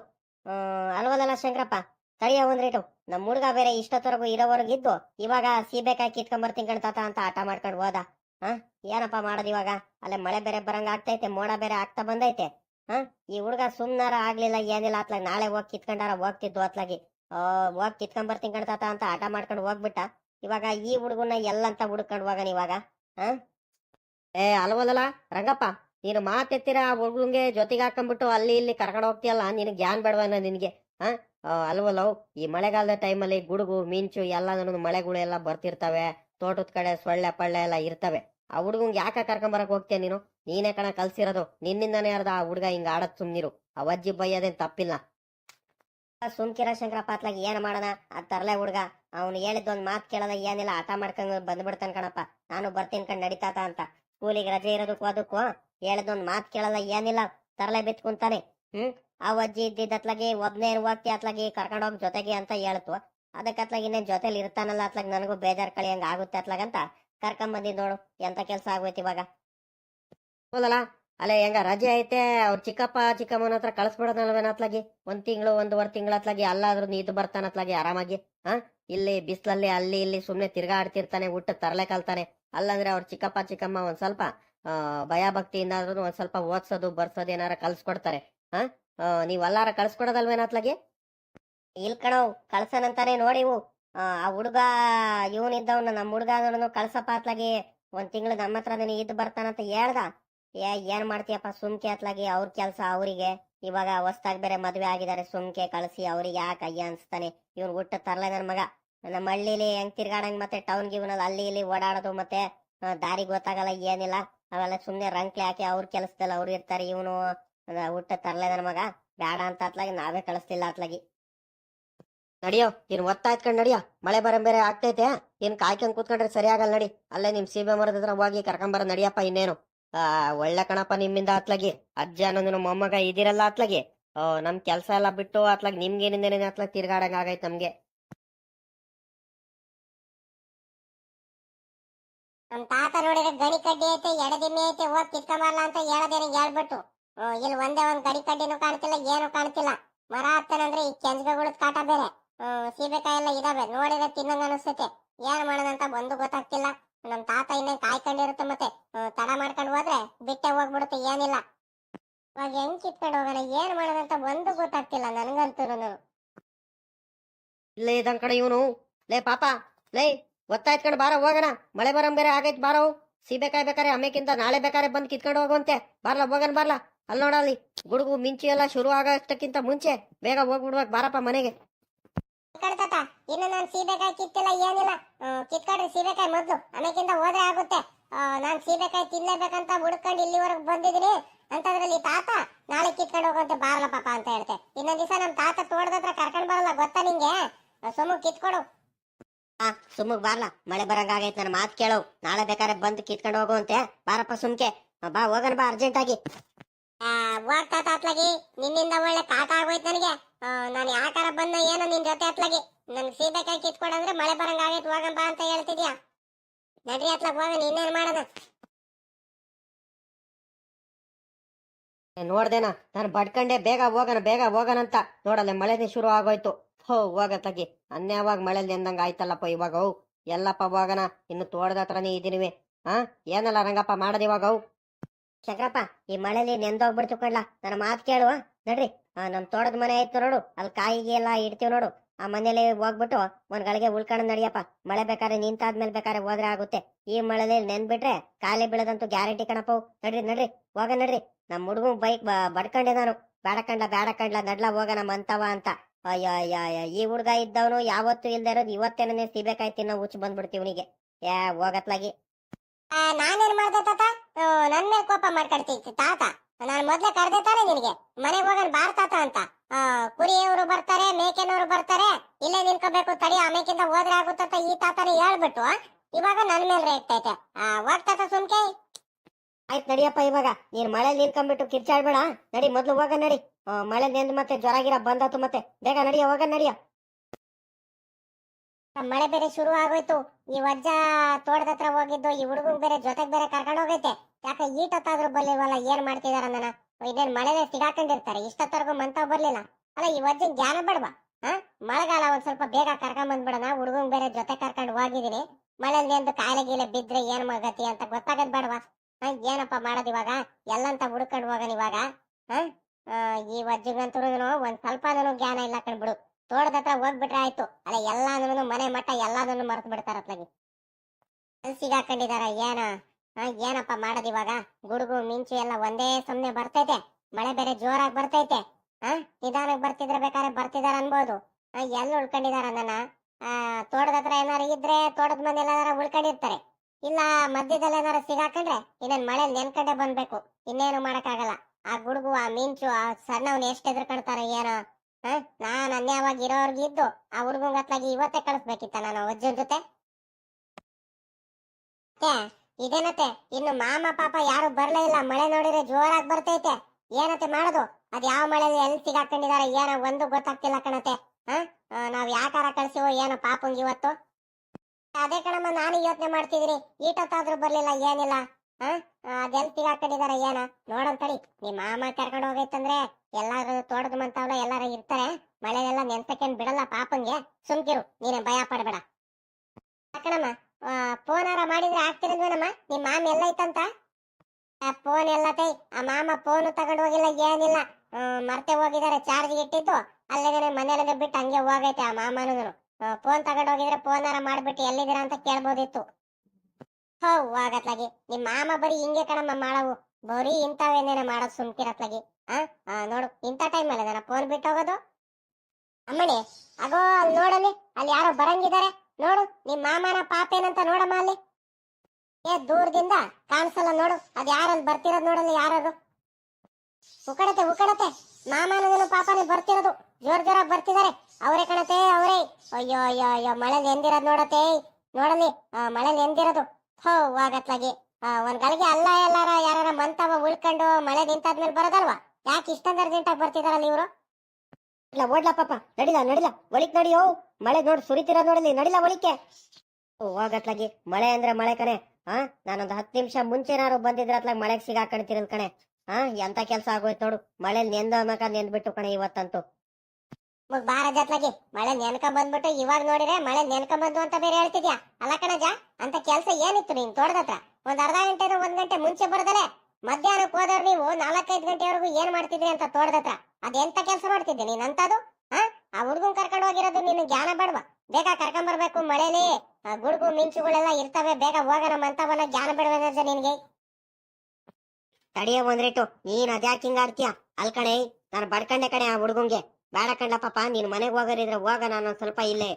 [SPEAKER 2] ಅಲ್ವದಲ್ಲ ಶಂಕರಪ್ಪ? ತಳಿಯ ಒಂದ್ ರೇಟು. ನಮ್ಮ ಹುಡುಗ ಬೇರೆ ಇಷ್ಟೊತ್ತವರೆಗೂ ಇರೋವರೆಗೂ ಇದ್ದು, ಇವಾಗ ಸೀಬೆಕಾಯಿ ಕಿತ್ಕೊಂಡ್ ಬರ್ತೀನಿ ಕಣ್ತಾತ ಅಂತ ಆಟ ಮಾಡ್ಕೊಂಡು ಹೋದ. ಹ? ಏನಪ್ಪ ಮಾಡೋದು ಇವಾಗ? ಅಲ್ಲೇ ಮಳೆ ಬೇರೆ ಬರಂಗ ಆಗ್ತೈತೆ, ಮೋಡ ಬೇರೆ ಆಗ್ತಾ ಬಂದೈತೆ. ಹ? ಈ ಹುಡುಗ ಸುಮ್ನಾರ ಆಗ್ಲಿಲ್ಲ, ಏನಿಲ್ಲ ಅತ್ಲಾಗ ನಾಳೆ ಹೋಗಿ ಕಿತ್ಕೊಂಡಾರ ಹೋಗ್ತಿದ್ದು ಅತ್ಲಾಗಿ. ಹೋಗಿ ಕಿತ್ಕೊಂಡ್ ಬರ್ತೀನಿ ಕಣ್ತಾತ ಅಂತ ಆಟ ಮಾಡ್ಕೊಂಡು ಹೋಗ್ಬಿಟ್ಟ. ಇವಾಗ ಈ ಹುಡುಗನ ಎಲ್ಲಂತ ಹುಡ್ಕೊಂಡು ಹೋಗಣ ಇವಾಗ? ಹ? ಏ ಅಲ್ವಲ್ಲ ರಂಗಪ್ಪ, ನೀನು ಮಾತೆತ್ತಿರ ಆ ಹುಡುಗಂಗೆ ಜೊತೆಗೆ ಹಾಕೊಂಡ್ಬಿಟ್ಟು ಅಲ್ಲಿ ಇಲ್ಲಿ ಕರ್ಕೊಂಡು ಹೋಗ್ತೀಯಲ್ಲ ನಿನಗೆ ಗ್ಯಾನ್ ಬೇಡವನ ನಿನಗೆ? ಹ? ಅಲ್ವಲ್ಲವ್ ಈ ಮಳೆಗಾಲದ ಟೈಮಲ್ಲಿ ಗುಡುಗು, ಮಿಂಚು ಎಲ್ಲ ಮಳೆಗಳು ಎಲ್ಲ ಬರ್ತಿರ್ತವೆ. ತೋಟದ ಕಡೆ ಸೊಳ್ಳೆ ಪಳ್ಳೆ ಎಲ್ಲ ಇರ್ತವೆ. ಆ ಹುಡುಗಂಗೆ ಯಾಕೆ ಕರ್ಕೊಂಬರಕ್ ಹೋಗ್ತೀಯ ನೀನು? ನೀನೇ ಕಣ ಕಲ್ಸಿರೋದು. ನಿನ್ನಿಂದಾನೇ ಅರ್ಧ ಆ ಹುಡುಗ ಹಿಂಗ ಆಡದ್ ಸುಮ್ನಿರು. ಅವಜ್ಜಿ ಬೈಯೋದೇನ್ ತಪ್ಪಿಲ್ಲ. ಸುಮ್ಕಿರ ಶಂಕರಪ್ಪ ಅತ್ಲಾಗ ಏನ್ ಮಾಡೋಣ? ಅದ್ ತರ್ಲೆ ಹುಡುಗ. ಅವ್ನು ಹೇಳಿದ್ದೊಂದ್ ಮಾತ್ ಕೇಳದ ಏನಿಲ್ಲ, ಆಟ ಮಾಡ್ಕೊಂಡ್ ಬಂದ್ಬಿಡ್ತಾನ ಕಣಪ್ಪ. ನಾನು ಬರ್ತೀನಿ ಕಣ್ ನಡೀತಾತ ಅಂತ. ಸ್ಕೂಲಿಗೆ ರಜೆ ಇರೋದಕ್ಕೂ ಅದಕ್ಕೂ ಹೇಳಿದೊಂದ್ ಮಾತ್ ಕೇಳಲ್ಲ ಏನಿಲ್ಲ, ತರಲೆ ಬಿತ್ಕೊಂತಾನೆ ಹ್ಮ್? ಆ ಅಜ್ಜಿ ಇದ್ದಿದ್ದ ಅತ್ಲಾಗಿ, ಒಬ್ನೇ ಹೋಗ್ತಿ ಅತ್ಲಾಗಿ ಕರ್ಕೊಂಡೋಗ್ ಜೊತೆಗೆ ಅಂತ ಹೇಳ್ತು. ಅದಕ್ಕೆ ಅತ್ಲಾಗ ಇನ್ನೇನು ಜೊತೆಲಿ ಇರ್ತಾನಲ್ಲ ಅತ್ಲಾಗ ನನಗೂ ಬೇಜಾರ್ ಕಳಿಯಂಗೆ ಆಗುತ್ತೆ ಅತ್ಲಾಗಂತ ಕರ್ಕೊಂಡ್ ಬಂದಿದ್ ನೋಡು ಎಂತ ಕೆಲಸ ಆಗೋಯ್ತು ಇವಾಗ. ಹೌದಲ್ಲ? ಅಲ್ಲೇ ಹೆಂಗ ರಜೆ ಐತೆ, ಅವ್ರ ಚಿಕ್ಕಪ್ಪ ಚಿಕ್ಕಮ್ಮನ ಹತ್ರ ಕಳ್ಸ್ಬಿಡೋದಲ್ವೇನ ಅತ್ಲಾಗಿ? ಒಂದ್ ತಿಂಗಳು, ಒಂದುವರೆ ತಿಂಗಳ ಅತ್ಲಾಗಿ ಅಲ್ಲಾದ್ರೂ ನೀತು ಬರ್ತಾನ ಅತ್ಲಾಗಿ ಆರಾಮಾಗಿ ಹಾ ಇಲ್ಲಿ ಬಿಸ್ಲಲ್ಲಿ, ಅಲ್ಲಿ ಇಲ್ಲಿ ಸುಮ್ನೆ ತಿರ್ಗಾಡ್ತಿರ್ತಾನೆ, ಊಟ ತರಲೆ ಕಲ್ತಾನೆ. ಅಲ್ಲಂದ್ರೆ ಅವ್ರ ಚಿಕ್ಕಪ್ಪ ಚಿಕ್ಕಮ್ಮ ಒಂದ್ ಸ್ವಲ್ಪ ಭಯಭಕ್ತಿಯಿಂದ ಭಯ ಭಕ್ತಿಯಿಂದ ಆದ್ರೂ ಒಂದ್ ಸ್ವಲ್ಪ ಓದ್ಸೋದು, ಬರ್ಸೋದು ಏನಾರ ಕಲ್ಸ್ಕೊಡ್ತಾರೆ ಹಾ ನೀವ್ ಅಲ್ಲಾರ ಕಳ್ಸ್ಕೊಡೋದಲ್ವೇನ ಅತ್ಲಾಗಿ? ಇಲ್ ಕಣವ್ ಕಳ್ಸನಂತಾನೆ ನೋಡಿವು ಆ ಹುಡುಗ ಇವನಿದ್ದವನ್ನ ನಮ್ಮ ಹುಡುಗ ಕಳ್ಸಪ್ಪ ಅತ್ಲಾಗಿ. ಒಂದ್ ತಿಂಗಳು ನಮ್ಮ ಹತ್ರನೇ ಇದ್ದು ಬರ್ತಾನಂತ ಹೇಳ್ದ. ಏ, ಏನ್ ಮಾಡ್ತೀಯಪ್ಪ ಸುಮ್ಕೆ ಅತ್ಲಾಗಿ ಅವ್ರ ಕೆಲ್ಸ ಅವರಿಗೆ. ಇವಾಗ ಹೊಸ್ದಾಗ್ ಬೇರೆ ಮದ್ವೆ ಆಗಿದ್ದಾರೆ ಸುಮ್ಕೆ ಕಳ್ಸಿ ಅವ್ರಿಗೆ ಯಾಕೆ ಅಯ್ಯ ಅನ್ಸ್ತಾನೆ. ಇವ್ನು ಹುಟ್ಟ ತರ್ಲ ನನ್ ಮಗ. ನಮ್ಮ ಹಳ್ಳಿಲಿ ಹೆಂಗ್ ತಿರ್ಗಾಡಂಗ್ ಮತ್ತೆ ಟೌನ್ ಗಿವ್ನಲ್ಲಿ ಅಲ್ಲಿ ಇಲ್ಲಿ ಓಡಾಡೋದು ಮತ್ತೆ ದಾರಿ ಗೊತ್ತಾಗಲ್ಲ, ಏನಿಲ್ಲ. ಅವೆಲ್ಲ ಸುಮ್ನೆ ರಂಕ್ಲಿ ಹಾಕಿ ಅವ್ರ ಕೆಲ್ಸದಲ್ಲಿ ಅವ್ರು ಇರ್ತಾರೆ, ಇವನು. ಹುಟ್ಟ ತರ್ಲೆ ನನ್ ಮಗ. ಬೇಡ ಅಂತ ಅತ್ಲಾಗಿ ನಾವೇ ಕಳಿಸ್ತಿಲ್ಲ ಅತ್ಲಾಗಿ. ನಡಿಯೋ, ಏನ್ ಒತ್ತಾಯ್ತ್ಕೊಂಡ್ ನಡಿಯೋ? ಮಳೆ ಬರ ಬೇರೆ ಆಗ್ತೈತೆ. ಏನ್ ಕಾಯ್ಕೊಂಡ್ ಕೂತ್ಕೊಂಡ್ರೆ ಸರಿ ಆಗಲ್ಲ ನಡಿ. ಅಲ್ಲೇ ನಿಮ್ ಸೀಬೆ ಮರದ ಹತ್ರ ಹೋಗಿ ಕರ್ಕೊಂಬರ ನಡಿಯಪ್ಪ ಇನ್ನೇನು. ಆ, ಒಳ್ಳೆ ಕಣಪ್ಪ ನಿಮ್ಮಿಂದ ಅತ್ಲಾಗಿ. ಅಜ್ಜ ನನ್ನ ಮೊಮ್ಮಗ ಇದಿರಲ್ಲ ಅತ್ಲಾಗಿ. ಓ, ನಮ್ ಕೆಲ್ಸ ಎಲ್ಲ ಬಿಟ್ಟು ಅತ್ಲಾಗಿ ನಿಮ್ಗೇನಿಂದೇನೆ ಅತ್ಲಾಗ ತಿರ್ಗಾಡಂಗ ಆಗೈತ್ ನಮ್ಗೆ.
[SPEAKER 1] ನಮ್ ತಾತ ನೋಡಿದ್ರೆ ಗಡಿ ಕಡ್ಡಿ ಐತೆ, ಎಡದಿಮ್ಮೆ ಐತೆ, ಹೋಗ್ ಕಿತ್ಕೊಂಬರ್ಲ ಅಂತ ಹೇಳದೇನೆ ಹೇಳ್ಬಿಟ್ಟು. ಇಲ್ಲಿ ಒಂದೇ ಒಂದ್ ಗಡಿ ಕಡ್ಡಿನೂ ಕಾಣ್ತಿಲ್ಲ, ಏನು ಕಾಣ್ತಿಲ್ಲ. ಮರ ಹತ್ತನಂದ್ರೆ ಈ ಕೆಂಜ್ಗಳ ಕಾಟ ಬೇರೆ. ಸೀಬೆಕಾಯಿ ಎಲ್ಲ ಇದಾವೆ. ನೋಡಿದ್ರೆ ತಿನ್ನಂಗ ಅನಿಸ್ತೈತೆ. ಏನ್ ಮಾಡೋದಂತ ಒಂದು ಗೊತ್ತಾಗ್ತಿಲ್ಲ. ನಮ್ ತಾತ ಇನ್ನೇ ಕಾಯ್ಕೊಂಡಿರುತ್ತೆ ಮತ್ತೆ. ತಡ ಮಾಡ್ಕೊಂಡು ಹೋದ್ರೆ ಬಿಟ್ಟೆ ಹೋಗ್ಬಿಡುತ್ತೆ, ಏನಿಲ್ಲ. ಇವಾಗ ಹೆಂಗ್ ಕಿತ್ಕೊಂಡು ಹೋಗೋಣ? ಏನ್ ಮಾಡೋದಂತ ಒಂದು ಗೊತ್ತಾಗ್ತಿಲ್ಲ ನನ್ಗಂತೂ
[SPEAKER 2] ಇಲ್ಲೇ ಇದನ್ ಕಡೆ ಇವನು. ಲೇ, ಪಾಪ. ಲೇ ಒತ್ತಾಯ್ತ್ಕೊಂಡು ಬಾರ, ಹೋಗೋಣ. ಮಳೆ ಬರೋ ಬೇರೆ ಆಗೈತ್ ಬಾರೋ. ಸೀಬೆಕಾಯಿ ಬೇಕಾರೆ ಅಮ್ಮೇಕಿಂತ ನಾಳೆ ಬೇಕಾರೆ ಬಂದ್ ಕಿತ್ಕೊಂಡು ಹೋಗುವಂತೆ. ಬಾರ್ಲ, ಹೋಗನ್ ಬಾರ್ಲ. ಅಲ್ಲಿ ನೋಡಲ್ಲಿ, ಗುಡುಗು ಮಿಂಚಿ ಎಲ್ಲ ಶುರು ಆಗೋಷ್ಟಕ್ಕಿಂತ ಮುಂಚೆ ಬೇಗ ಹೋಗ್ಬಿಡ್ಬೇಕು. ಬಾರಪ್ಪ ಮನೆಗೆ.
[SPEAKER 1] ಕಡ್ತಾತ ಇನ್ನು ನಾನು ಸೀಬೆಕಾಯಿ ಕಿತ್ತಿಲ್ಲ ಏನಿಲ್ಲ. ಕಿತ್ಕೊಡ್ರಿ ಸೀಬೆಕಾಯಿ ಮೊದ್ಲು. ಆಮೇಕಿಂದ ಹೋದ್ರೆ ಆಗುತ್ತೆ. ನಾನ್ ಸೀಬೆಕಾಯಿ ತಿನ್ಲೇಬೇಕಂತ ಹುಡ್ಕೊಂಡು ಇಲ್ಲಿವರೆಗೆ ಬಂದಿದ್ದೀನಿ. ಅಂತದ್ರಲ್ಲಿ ತಾತ ನಾಳೆ ಕಿತ್ಕೊಂಡು ಹೋಗಂತ ಬಾರಲ್ಲ ಪಾಪ ಅಂತ ಹೇಳ್ತೆ. ಇನ್ನೊಂದ್ ದಿವಸ ನಮ್ಮ ತಾತ ತೋಟದತ್ರ ಕರ್ಕೊಂಡು ಬರಲ್ಲ ಗೊತ್ತಾ ನಿಂಗೆ? ಸುಮ್ಮ ಕಿತ್ಕೊಡು.
[SPEAKER 2] ಆ ಸುಮ್ಮಗ್ ಬಾರ್ಲ. ಮಳೆ ಬರಂಗಾಗೈತ್ ನನ್ನ ಮಾತ್ ಕೇಳವ್ ನಾಳೆ ಬೇಕಾದ್ರೆ ಬಂದು ಕಿತ್ಕೊಂಡು ಹೋಗುವಂತೆ ಬಾರಪ್ಪ ಸುಮ್ಕೆ. ಬಾ ಹೋಗೋಣ ಬಾ ಅರ್ಜೆಂಟ್ ಆಗಿ.
[SPEAKER 1] ಆ, ತಾತ್ಲಾಗಿ ನಿನ್ನಿಂದ ಒಳ್ಳೆ ಕಾಟ ಆಗೋಯ್ತು ನನಗೆ. ನಾನು ಯಾಕಾರ ಬಂದ ಏನೋ ನಿನ್ ಜೊತೆ ಅತ್ಲಾಗಿ? ನನ್ಗೆ ಸೀಬೆಕಾಯಿ ಕಿತ್ಕೊಡಂದ್ರೆ ಮಳೆ ಬರಂಗ ಆಗೈತೆ ಹೋಗಂಬ ಅಂತ ಹೇಳ್ತಿದ್ಯಾ? ನಡ್ರಿ ಅತ್ಲಾಗ ಹೋಗ ನೀನೇನ್ ಮಾಡೋಣ
[SPEAKER 2] ಏ, ನೋಡ್ದೇನ ನಾನು ಬಡ್ಕಂಡೆ ಬೇಗ ಹೋಗೋಣ ಬೇಗ ಹೋಗೋಣ ಅಂತ. ನೋಡಲ್ಲ ಮಳೆನೇ ಶುರು ಆಗೋಯ್ತು. ಹೋ ತಗಿ ಅನ್ಯಾವಾಗ ಮಳೆ ಎಂದಂಗ ಆಯ್ತಲ್ಲಪ್ಪ ಇವಾಗ ಅವು. ಎಲ್ಲಪ್ಪ ಹೋಗೋಣ. ಇನ್ನು ತೋಟದ ಹತ್ರನೇ ಇದೀನಿವೆ ಹಾ ಏನಲ್ಲ ರಂಗಪ್ಪ ಮಾಡದ್ ಇವಾಗ ಅವು. ಶಂಕರಪ್ಪ ಈ ಮಳೆಲಿ ನೆಂದೋಗ್ಬಿಡ್ತು ಕಣ್ಲ. ನನ್ನ ಮಾತು ಕೇಳು ನಡ್ರಿ ನಮ್ ತೋಟದ ಮನೆ ಆಯ್ತು ನೋಡು, ಅಲ್ಲಿ ಕಾಯಿಗೆ ಎಲ್ಲ ಇಡ್ತೀವಿ ನೋಡು. ಆ ಮನೇಲಿ ಹೋಗ್ಬಿಟ್ಟು ಒಂದ್ ಗಳಿಗೆ ಉಳ್ಕೊಂಡು ನಡಿಯಪ್ಪ. ಮಳೆ ಬೇಕಾದ್ರೆ ನಿಂತಾದ್ಮೇಲೆ ಬೇಕಾದ್ರೆ ಹೋದ್ರೆ ಆಗುತ್ತೆ. ಈ ಮಳೆಲಿ ನೆನ್ಬಿಟ್ರೆ ಕಾಲಿ ಬೀಳದಂತೂ ಗ್ಯಾರಂಟಿ ಕಣಪ್ಪ. ನಡ್ರಿ ನಡ್ರಿ, ಹೋಗ ನಡ್ರಿ. ನಮ್ ಹುಡುಗ ಬೈಕ್ ಬಡ್ಕಂಡೆ ನಾನು ಬೇಡ ಕಂಡ ಬೇಡ ಕಂಡ್ಲ, ನಡ್ಲ ನಮ್ಮ ಅಂತವ ಅಂತ. ಅಯ್ಯ ಈ ಹುಡುಗ ಇದ್ದವನು ಯಾವತ್ತು ಇಲ್ದೇ ಇರೋದು ಇವತ್ತೇನೇ ಸಿಬೇಕಾಯ್ತು ತಿನ್ನೋ ಹುಚ್ಚು ಬಂದ್ಬಿಡ್ತೀವಿ ಇವನಿಗೆ ಏ, ಹೋಗತ್ಲಾಗಿ.
[SPEAKER 1] ನಾನೇನ್ ಮಾಡ್ದೆ ತಾತ? ನನ್ ಮೇಲೆ ಕೋಪ ಮಾಡ್ಕೊಡ್ತೀನಿ ತಾತ? ನಾನ್ ಮೊದ್ಲೇ ಕರೆದೆ ತಾನೆ ನಿನಗೆ. ಮನೆಗೆ ಹೋಗೋಣ ಬಾರ್ತಾತ ಅಂತ. ಕುರಿಯವರು ಬರ್ತಾರೆ ಮೇಕೆನವರು ಬರ್ತಾರೆ. ಇಲ್ಲೇ ನಿನ್ಕೋಬೇಕು ತಡಿ ಆಮೇಕಿಂದ ಹೋದ್ರೆ ಆಗುತ್ತಂತ ಈ ತಾತನೇ ಹೇಳ್ಬಿಟ್ಟು ಇವಾಗ ನನ್ ಮೇಲೆ ಆ, ಹೋಗ್ ತಾತ ಸುಮ್ಕೆ.
[SPEAKER 2] ಆಯ್ತು ನಡಿಯಪ್ಪ ಇವಾಗ. ನೀನ್ ಮಳೆ ನಿಂತ್ಕೊಂಡ್ಬಿಟ್ಟು ಕಿರ್ಚಾಡ್ಬೇಡ. ನಡಿ ಮೊದ್ಲು ಹೋಗ ನಡಿ. ಮಳೆ ನಿಂದ ಮತ್ತೆ ಜ್ವರ ಗಿರ ಬಂದತು ಮತ್ತೆ. ಬೇಗ ನಡಿಯ ಹೋಗ ನಡಿಯ
[SPEAKER 1] ಮಳೆ ಬೇರೆ ಶುರು ಆಗೋಯ್ತು. ಈ ವಜ್ಜ ತೋಟದ ಹತ್ರ ಹೋಗಿದ್ದು, ಈ ಹುಡುಗನ್ ಬೇರೆ ಜೊತೆಗೆ ಬೇರೆ ಕರ್ಕೊಂಡು ಹೋಗೈತೆ. ಯಾಕೆ ಈಟೊತ್ತಾದ್ರೂ ಬರ್ಲಿಲ್ವಲ್ಲ, ಏನ್ ಮಾಡ್ತಿದಾರ ನನ್ನ ಇದೇನ್ ಮಳೆನೇ ಸಿಗಾಕೊಂಡಿರ್ತಾರೆ ಇಷ್ಟೊತ್ತವರೆಗೂ ಮಂತಾವ್ ಬರ್ಲಿಲ್ಲ. ಅಲ್ಲ, ಈ ವಜ್ಜನ್ ಜ್ಞಾನ ಬೇಡವಾ? ಹಾ ಮಳೆಗಾಲ ಒಂದ್ ಸ್ವಲ್ಪ ಬೇಗ ಕರ್ಕೊಂಡ್ ಬಂದ್ಬಿಡೋಣ, ಹುಡುಗನ್ ಬೇರೆ ಜೊತೆ ಕರ್ಕೊಂಡು ಹೋಗಿದೀನಿ ಮಳೆಯಲ್ಲಿ ನೆಂದು ಕಾಯಿಲೆ ಗೀಲೆ ಬಿದ್ರೆ ಏನ್ ಮಗತಿ ಅಂತ ಗೊತ್ತಾಗದ್ ಬೇಡವಾ? ಹಾ ಏನಪ್ಪ ಮಾಡೋದ್ ಇವಾಗ? ಎಲ್ಲಂತ ಹುಡ್ಕೊಂಡು ಹೋಗನ್ ಇವಾಗ? ಹಾ ಈ ವಜ್ಜಗಂತೂ ಒಂದ್ ಸ್ವಲ್ಪ ಜ್ಞಾನ ಇಲ್ಲ ಕಣ್ಬಿಡು. ತೋಟದ ಹತ್ರ ಹೋಗ್ಬಿಟ್ರೆ ಆಯ್ತು. ಅಲ್ಲ ಎಲ್ಲಾನು ಮನೆ ಮಟ್ಟ ಎಲ್ಲಾನು ಮರೆತು ಬಿಡ್ತಾರ ಅತ್ಲಾಗಿ. ಅಲ್ಲಿ ಸಿಗಾಕೊಂಡಿದಾರ ಏನ? ಏನಪ್ಪ ಮಾಡೋದು ಇವಾಗ? ಗುಡುಗು, ಮಿಂಚು ಎಲ್ಲ ಒಂದೇ ಸುಮ್ನೆ ಬರ್ತೈತೆ. ಮಳೆ ಬೇರೆ ಜೋರಾಗಿ ಬರ್ತೈತೆ. ಆ ನಿಧಾನಕ್ಕೆ ಬರ್ತಿದ್ರೆ ಬೇಕಾದ್ರೆ ಬರ್ತಿದಾರ ಅನ್ಬೋದು. ಎಲ್ಲ ಉಳ್ಕೊಂಡಿದಾರ ನನ್ನ ತೋಟದ ಹತ್ರ ಏನಾರು ಇದ್ರೆ ತೋಟದ ಮನೆ ಎಲ್ಲಾರ ಉಳ್ಕೊಂಡಿರ್ತಾರೆ. ಇಲ್ಲ ಮಧ್ಯದಲ್ಲಿ ಏನಾರು ಸಿಗಾಕೊಂಡ್ರೆ ಇನ್ನೇನ್ ಮಳೆ ನೆನ್ಕಂಡೆ ಬಂದ್ಬೇಕು. ಇನ್ನೇನು ಮಾಡಕ್ಕಾಗಲ್ಲ. ಆ ಗುಡುಗು, ಆ ಮಿಂಚು, ಆ ಸಣ್ಣವ್ನ ಎಷ್ಟ್ ಕಾಣ್ತಾರೆ ಏನೋ. ಹ? ನಾನ್ ಅನ್ಯವಾಗಿ ಇರೋರ್ಗೆ ಇದ್ದು ಆ ಹುಡುಗನ್ ಅತ್ಲಾಗಿ ಇವತ್ತೇ ಕಳಿಸ್ಬೇಕಿತ್ತ ನಾನು ಅಜ್ಜನ್ ಜೊತೆ. ಇದೇನತ್ತೆ, ಇನ್ನು ಮಾಮ ಪಾಪ ಯಾರು ಬರ್ಲೇ ಇಲ್ಲ, ಮಳೆ ನೋಡಿದ್ರೆ ಜೋರಾಗಿ ಬರ್ತೈತೆ. ಏನತ್ತೆ ಮಾಡೋದು? ಅದ್ ಯಾವ ಮಳೆಯಲ್ಲಿ ಎಲ್ಲಿ ಸಿಗಾಕೊಂಡಿದಾರೆ, ಏನೋ ಒಂದು ಗೊತ್ತಾಗ್ತಿಲ್ಲ ಕಣತೆ ಹ ನಾವ್ ಯಾಕಾರ ಕಳ್ಸಿವೋ ಏನೋ ಪಾಪಂಗ್ ಇವತ್ತು. ಅದೇ ಕಣಮ್ಮ ನಾನು ಯೋಚನೆ ಮಾಡ್ತಿದ್ರಿ ಈಟತ್ತಾದ್ರೂ ಬರ್ಲಿಲ್ಲ, ಏನಿಲ್ಲ. ಅದೆಲ್ ಸಿಗಾಕೊಂಡಿದಾರ ಏನ? ನೋಡಂತಡಿ ನಿಮ್ ಮಾಮ ಕರ್ಕೊಂಡು ಹೋಗೈತಂದ್ರೆ ಎಲ್ಲಾರು ತೋಟದ ಮಂತಾವ್ಲ ಎಲ್ಲಾರು ಇರ್ತಾರೆ. ಮಳೆಲೆಲ್ಲ ನೆನ್ಸಕ್ಕೇನ್ ಬಿಡಲ್ಲ ಪಾಪಂಗೆ. ಸುಮ್ಕಿರು. ನೀನೇ ಭಯ ಪಡಬೇಡ. ಫೋನ್ ಫೋನಾರ ಮಾಡಿದ್ರೆ ಆಗ್ತಿರಲ್ವೇನಮ್ಮ ನಿಮ್ ಮಾಮ ಎಲ್ಲ ಐತಂತ ಫೋನ್ ಎಲ್ಲ ತೈ. ಆ ಮಾಮ ಫೋನ್ ತಗೊಂಡ್ ಹೋಗಿಲ್ಲ, ಏನಿಲ್ಲ. ಮರ್ತೆ ಹೋಗಿದಾರೆ ಚಾರ್ಜ್ ಇಟ್ಟಿದ್ದು. ಅಲ್ಲಿಗೆ ಮನೆಯಲ್ಲೇ ಬಿಟ್ಟು ಹಂಗೆ ಹೋಗೈತೆ ಆ ಮಾಮನೂ ಫೋನ್ ತಗೊಂಡ್ ಹೋಗಿದ್ರೆ ಫೋನ್ ಫೋನಾರ ಮಾಡ್ಬಿಟ್ಟು ಎಲ್ಲಿದ್ದೀರಾ ಅಂತ ಕೇಳ್ಬೋದಿತ್ತು. ಹೋಗತ್ಲಾಗಿ ನಿಮ್ ಮಾಮ ಬರೀ ಹಿಂಗೆ ಕಣಮ್ಮ ಮಾಡವು. ಬರೀ ಇಂಥವೇನೇನ ಮಾಡೋದು ಸುಮ್ಕಿರತ್ಲಾಗಿ. ಆ ನೋಡು, ಇಂಥ ಟೈಮ್ ಅಲ್ಲಿ ನಾನು ಫೋನ್ ಬಿಟ್ಟು ಹೋಗೋದು. ಅಮ್ಮಣಿ, ಅಗೋ, ಅಲ್ಲಿ ನೋಡಲ್ಲಿ, ಅಲ್ಲಿ ಯಾರೋ ಬರಂಗಿದ್ದಾರೆ ನೋಡು, ನಿಮ್ ಮಾಮನ ಪಾಪ ಏನಂತ ನೋಡಮ್ಮ ಅಲ್ಲಿ. ಏ, ದೂರದಿಂದ ಕಾಣಿಸಲ್ಲ ನೋಡು, ಅದ್ ಯಾರಲ್ಲಿ ಬರ್ತಿರೋದು ನೋಡಲಿ ಯಾರದು ಉಕಡತೆ ಉಕಡತೆ. ಮಾಮನ ಪಾಪನೇ ಬರ್ತಿರೋದು. ಜೋರ್ ಜೋರಾಗಿ ಬರ್ತಿದ್ದಾರೆ ಅವರೇ ಕಣತೆ, ಅವರೇ. ಅಯ್ಯೋ ಅಯ್ಯೋ ಅಯ್ಯೋ ಮಳೆ ಎಂದಿರೋದ್ ನೋಡತೆ. ನೋಡಲಿ ಮಳೆ ನೆಂದಿರೋದು ಹೋ ವಾಗತ್ಲಾಗಿ. ಆ, ಒಂದ್ ಗಳಿಗೆ ಅಲ್ಲ ಎಲ್ಲಾರ ಯಾರ ಮಂತವ ಉಳ್ಕೊಂಡು ಮಳೆ ನಿಂತಾದ್ಮೇಲೆ ಬರೋದಲ್ವಾ? ಯಾಕೆ ಇಷ್ಟೊಂದ್ ಅರ್ಜೆಂಟ್ ಆಗಿ ಬರ್ತಿದಾರಲ್ಲ ಇವರು?
[SPEAKER 2] ಇಲ್ಲ ಓಡ್ಲಾ ಪಾಪ. ನಡಿಲ ನಡಿಲ. ಒಳಿಕ್ ನಡಿಯೋ ಮಳೆ ನೋಡ್ ಸುರಿತಿರೋ ನೋಡಲಿ ನಡಿಲ ಒಳಿಕೆ. ಹೋಗತ್ಲಾಗಿ ಮಳೆ ಅಂದ್ರೆ ಮಳೆ ಕಣೆ. ಹಾ ನಾನೊಂದ್ ಹತ್ತು ನಿಮಿಷ ಮುಂಚೆನಾರು ಬಂದಿದ್ರ ಅತ್ಲಾಗ ಮಳೆಗ್ ಸಿಗಾಕಣ್ತಿರಲ್ ಕಣೆ. ಹಾ ಎಂತ ಕೆಲ್ಸ ಆಗೋಯ್ತು ನೋಡು. ಮಳೆ ನೆಂದ ಮಕ ನೆಂದ್ಬಿಟ್ಟು ಕಣೆ ಇವತ್ತಂತೂ.
[SPEAKER 1] ಬಾರ ಜತ್ಲಾಗಿ ಮಳೆ ನೆನ್ಕ ಬಂದ್ಬಿಟ್ಟು ಇವಾಗ ನೋಡಿದ್ರೆ ಮಳೆ ನೆನ್ಕ ಬಂದು ಅಂತ ಬೇರೆ ಹೇಳ್ತಿದ್ಯಾ? ಅಲ್ಲ ಕಣಜ ಅಂತ ಕೆಲ್ಸ ಏನಿತ್ತು ನೀನ್ ತೋಟದ ಹತ್ರ? ಒಂದ್ ಅರ್ಧ ಗಂಟೆ ಒಂದ್ ಗಂಟೆ ಮುಂಚೆ ಬರ್ದಲೆ ಮಧ್ಯಾಹ್ನಕ್ಕೆ ಹೋದವ್ರು ನೀವು ನಾಲ್ಕೈದು ಗಂಟೆವರೆಗೂ ಏನ್ ಮಾಡ್ತಿದ್ರಿ ಅಂತ ತೋಡದತ್ರ ಹತ್ರ? ಅದೆಂತ ಕೆಲಸ ಮಾಡ್ತಿದ್ದೆ ನೀನ್ ಅಂತದು? ಹಾ? ಆ ಹುಡ್ಗನ್ ಕರ್ಕೊಂಡು ಹೋಗಿರೋದು ನೀನು ಜ್ಞಾನ ಬೇಡವಾ. ಬೇಗ ಕರ್ಕೊಂಡ್ ಬರ್ಬೇಕು ಮಳೆಲಿ. ಆ ಗುಡುಗು ಮಿಂಚುಗಳೆಲ್ಲ ಇರ್ತವೆ, ಬೇಗ ಹೋಗೋಣ ಮಂತವನ್ನ ಜ್ಞಾನ ಬೇಡವೇನಂತ ನಿನ್ಗೆ.
[SPEAKER 2] ತಡಿಯೋ ಬಂದ್ರಿಟ್ಟು ನೀನ್ ಅದ್ಯಾಕಿಂಗ್ ಆಡ್ತೀಯ ಅಲ್ ಕಣೆ, ನಾನು ಬಡ್ಕಂಡೆ ಕಣೆ ಆ ಹುಡುಗಂಗೆ. ಬೇಡ ಕಂಡಪ್ಪ ನೀನ್ ಮನೆಗೆ ಹೋಗೋರಿದ್ರೆ ಹೋಗ, ನಾನು ಸ್ವಲ್ಪ ಇಲ್ಲೇ.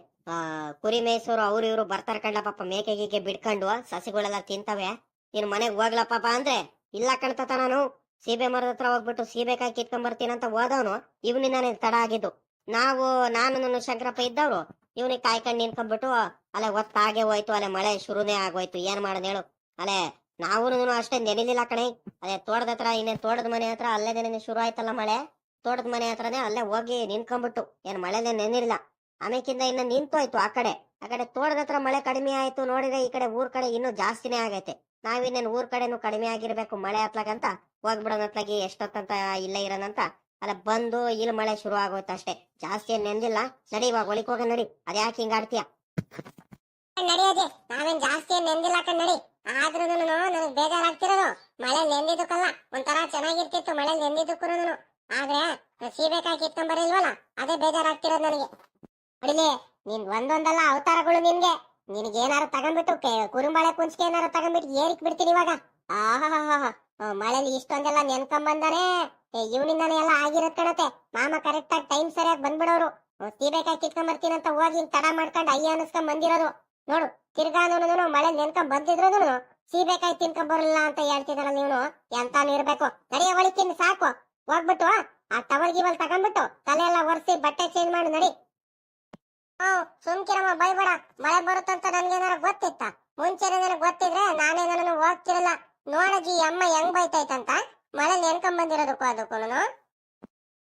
[SPEAKER 2] ಕುರಿ ಮೇಯ್ಸೋರು ಅವ್ರು ಇವ್ರು ಬರ್ತಾರ ಕಂಡ ಪಾಪ ಮೇಕೆ ಗೀಕೆ ಬಿಡ್ಕೊಂಡು ಸಸಿಗಳೆಲ್ಲ ತಿಂತವೆ. ನೀನ್ ಮನೆಗೆ ಹೋಗ್ಲಾ ಪಾಪ ಅಂದ್ರೆ, ಇಲ್ಲ ಕಣ್ತತ ನಾನು, ಸೀಬೆ ಮರದ ಹತ್ರ ಹೋಗ್ಬಿಟ್ಟು ಸೀಬೆಕಾಯಿ ಕಿತ್ಕೊಂಡ್ ಬರ್ತೀನಿ ಅಂತ ಹೋದವನು, ಇವನಿಂದಾನೆ ತಡ ಆಗಿದ್ದು. ನಾವು, ನಾನು ನನ್ನ ಶಂಕರಪ್ಪ ಇದ್ದವ್ರು, ಇವನಿಗೆ ಕಾಯ್ಕೊಂಡ್ ನಿಂತ್ಕೊಂಡ್ಬಿಟ್ಟು ಅಲ್ಲೇ ಒತ್ತಾಗೆ ಹೋಯ್ತು ಅಲ್ಲೇ ಮಳೆ ಶುರುನೇ ಆಗೋಯ್ತು, ಏನ್ ಮಾಡೋದು ಹೇಳು. ಅಲ್ಲೇ ನಾವು ಅಷ್ಟೇ ನೆನಿಲಿಲ್ಲ ಕಣೆ ಅದೇ ತೋಟದ ಹತ್ರ, ಇನ್ನೇನ್ ತೋಟದ ಮನೆ ಹತ್ರ, ಅಲ್ಲೇ ಶುರು ಆಯ್ತಲ್ಲ ಮಳೆ. ತೋಟದ ಮನೆ ಹತ್ರನೇ ಅಲ್ಲೇ ಹೋಗಿ ನಿಂತ್ಕೊಂಡ್ಬಿಟ್ಟು, ಏನ್ ಮಳೆನೇ ನೆನಿಲ್ಲ ಆಮೇಕಿಂದ ಇನ್ನ ನಿಂತೋಯ್ತು ಆ ಕಡೆ. ಆ ಕಡೆ ತೋಟದ ಹತ್ರ ಮಳೆ ಕಡಿಮೆ ಆಯ್ತು ನೋಡಿದ್ರೆ ಈ ಕಡೆ ಊರ್ ಕಡೆ ಇನ್ನೂ ಜಾಸ್ತಿನೇ ಆಗೈತೆ. ನಾವಿನ್ನೇನು ಊರ್ ಕಡೆನು ಕಡಿಮೆ ಆಗಿರ್ಬೇಕು, ಮಳೆ ಹತ್ಲಾಗಂತ ಹೋಗ್ಬಿಡೋಣ ಹತ್ಲಾಗಿ ಎಷ್ಟೊತ್ತಂತ ಇಲ್ಲೇ ಇರೋಣಂತ ಅಲ್ಲ ಬಂದು ಇಲ್ಲಿ ಮಳೆ ಶುರು ಆಗೋಯ್ತು ಅಷ್ಟೇ. ಜಾಸ್ತಿ ಏನ್ ನೆಂದಿಲ್ಲ ನಡಿ ಇವಾಗ ಒಳಿಕ್ ಹೋಗ ನಡಿ. ಅದ್ಯಾಕೆ ಹಿಂಗಾಡ್ತೀಯ
[SPEAKER 1] ನಡಿಯೋದೆ ನಾವೇನ್ ಜಾಸ್ತಿ ಏನ್ ನೆಂದಿಲ್ಲ ಕಣ್ ನಡಿ. ಆದ್ರೂ ನನಗ್ ಬೇಜಾರಾಗ್ತಿರೋದು. ಮಳೆ ನೆಂದಿದ್ದಕ್ಕಲ್ಲ ಒಂಥರ ಚೆನ್ನಾಗಿರ್ತಿತ್ತು ಮಳೆ ನೆಂದಿದ್ದಕ್ಕೂ ಆದ್ರೆ ಸೀಬೆಕಾಯಿ ಕಿತ್ಕೊಂಬರಿಲ್ವಲ್ಲ ಅದೇ ಬೇಜಾರಾಗ್ತಿರೋದು ನನಗೆ. ಅಡಿಲಿ, ನಿನ್ ಒಂದೊಂದಲ್ಲ ಅವತಾರಗಳು ನಿನ್ಗೆ. ನಿನ್ಗೆ ಏನಾರು ತಗೊಂಡ್ಬಿಟ್ಟು ಕುರುಂಬಾಳೆ ಕುಂಚಿಗೆ ಏನಾರು ತಗೊಂಡ್ಬಿಟ್ಟು ಏರಿಕ್ ಬಿಡ್ತೀನಿ ಇವಾಗ. ಆಹಾ ಮಳೆಲಿ ಇಷ್ಟೊಂದೆಲ್ಲ ನೆನ್ಕೊಂಬಂದಾನೆ ಇವನಿಂದಾನೆ ಎಲ್ಲ ಆಗಿರತ್ ಕಣತೆ ಮಾಮ ಕರೆಕ್ಟ್ ಆಗಿ ಟೈಮ್ ಸರಿಯಾಗಿ ಬಂದ್ಬಿಡೋರು. ಸೀಬೆಕಾಯಿ ಕಿತ್ಕೊಂಬರ್ತೀನಿ ಅಂತ ಹೋಗಿ ತಡ ಮಾಡ್ಕೊಂಡು ಅಯ್ಯ ಅನಿಸ್ಕೊಂಡ್ ಬಂದಿರೋದು ನೋಡು ತಿರ್ಗಾನು ಮಳೆ ನೆನ್ಕೊಂಡ್ ಬಂದಿದ್ರು ಸೀಬೆಕಾಯಿ ತಿನ್ಕೊಂಡ್ ಬರಲಿಲ್ಲ ಅಂತ ಹೇಳ್ತಿದಾರಲ್ಲ ನೀನು ಎಂತಾನು ಇರ್ಬೇಕು. ಕರೆಯ ಒಳಿತೀನಿ ಸಾಕು. ಹೋಗ್ಬಿಟ್ಟು ಆ ಟವಲ್ ಗಿವಲ್ ತಗೊಂಡ್ಬಿಟ್ಟು ತಲೆ ಎಲ್ಲ ಒರೆಸಿ ಬಟ್ಟೆ ಚೇಂಜ್ ಮಾಡು, ನಡಿ. ಹ್ಮ್ ಸುಮ್ಕಿರಮ್ಮ ಬೈಬೇಡ ಮಳೆ ಬರುತ್ತಂತ ನನ್ಗೇನಾರ ಗೊತ್ತಿತ್ತ? ಮುಂಚೆ ಗೊತ್ತಿದ್ರೆ ನಾನೇ ನಾನು ಹೋಗ್ತಿರಲ್ಲ. ನೋಡಿ ಈ ಅಮ್ಮ ಹೆಂಗ್ ಬೈತೈತಂತ. ಮಳೆ ನೆನ್ಕೊಂಡ್ ಬಂದಿರೋದಕ್ಕೂ ಅದಕ್ಕೂ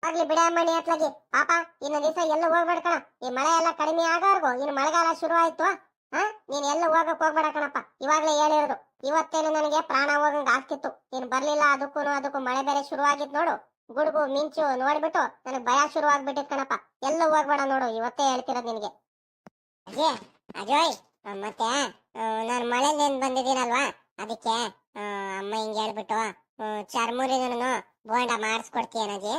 [SPEAKER 1] ಆಗ್ಲಿ ಬಿಡ ಮಣಿ ಅತ್ಲಾಗಿ. ಪಾಪ ಇನ್ನ ದಿವಸ ಎಲ್ಲ ಹೋಗ್ಬೇಡ ಕಣ. ಈ ಮಳೆ ಎಲ್ಲ ಕಡಿಮೆ ಆಗೋರ್ಗು ಇನ್ನು ಮಳೆಗಾಲ ಶುರು ಆಯ್ತು ಹಾ ನೀನ್ ಎಲ್ಲ ಹೋಗಕ್ ಹೋಗ್ಬೇಡ ಕಣಪ್ಪ. ಇವಾಗ್ಲೇ ಹೇಳಿರೋದು. ಇವತ್ತೇನು ನನಗೆ ಪ್ರಾಣ ಹೋಗಂಗ್ ಆಗ್ತಿತ್ತು. ನೀನ್ ಬರ್ಲಿಲ್ಲ ಅದಕ್ಕೂ ಅದಕ್ಕೂ ಮಳೆ ಬೇರೆ ಶುರು ಆಗಿದ್ ನೋಡು. ಗುಡುಗು, ಮಿಂಚು ನೋಡ್ಬಿಟ್ಟು ನನಗೆ ಭಯ ಶುರು ಕಣಪ್ಪ. ಎಲ್ಲ ಹೋಗ್ಬೇಡ ನೋಡು, ಇವತ್ತೇ ಹೇಳ್ತಿರೋದು ನಿನಗೆ. ಅಜಯ್ ಅಜಯ್ ಮತ್ತೆ ನಾನು ಮಳೆ ನೆನ್ ಬಂದಿದ್ದೀನಲ್ವಾ? ಅದಕ್ಕೆ ಅಮ್ಮ ಹಿಂಗೆ ಹೇಳ್ಬಿಟ್ಟು ಚರ್ಮುರಿ ನಾನು ಬೋಂಡ ಮಾಡಿಸ್ಕೊಡ್ತೀಯನಜಿ?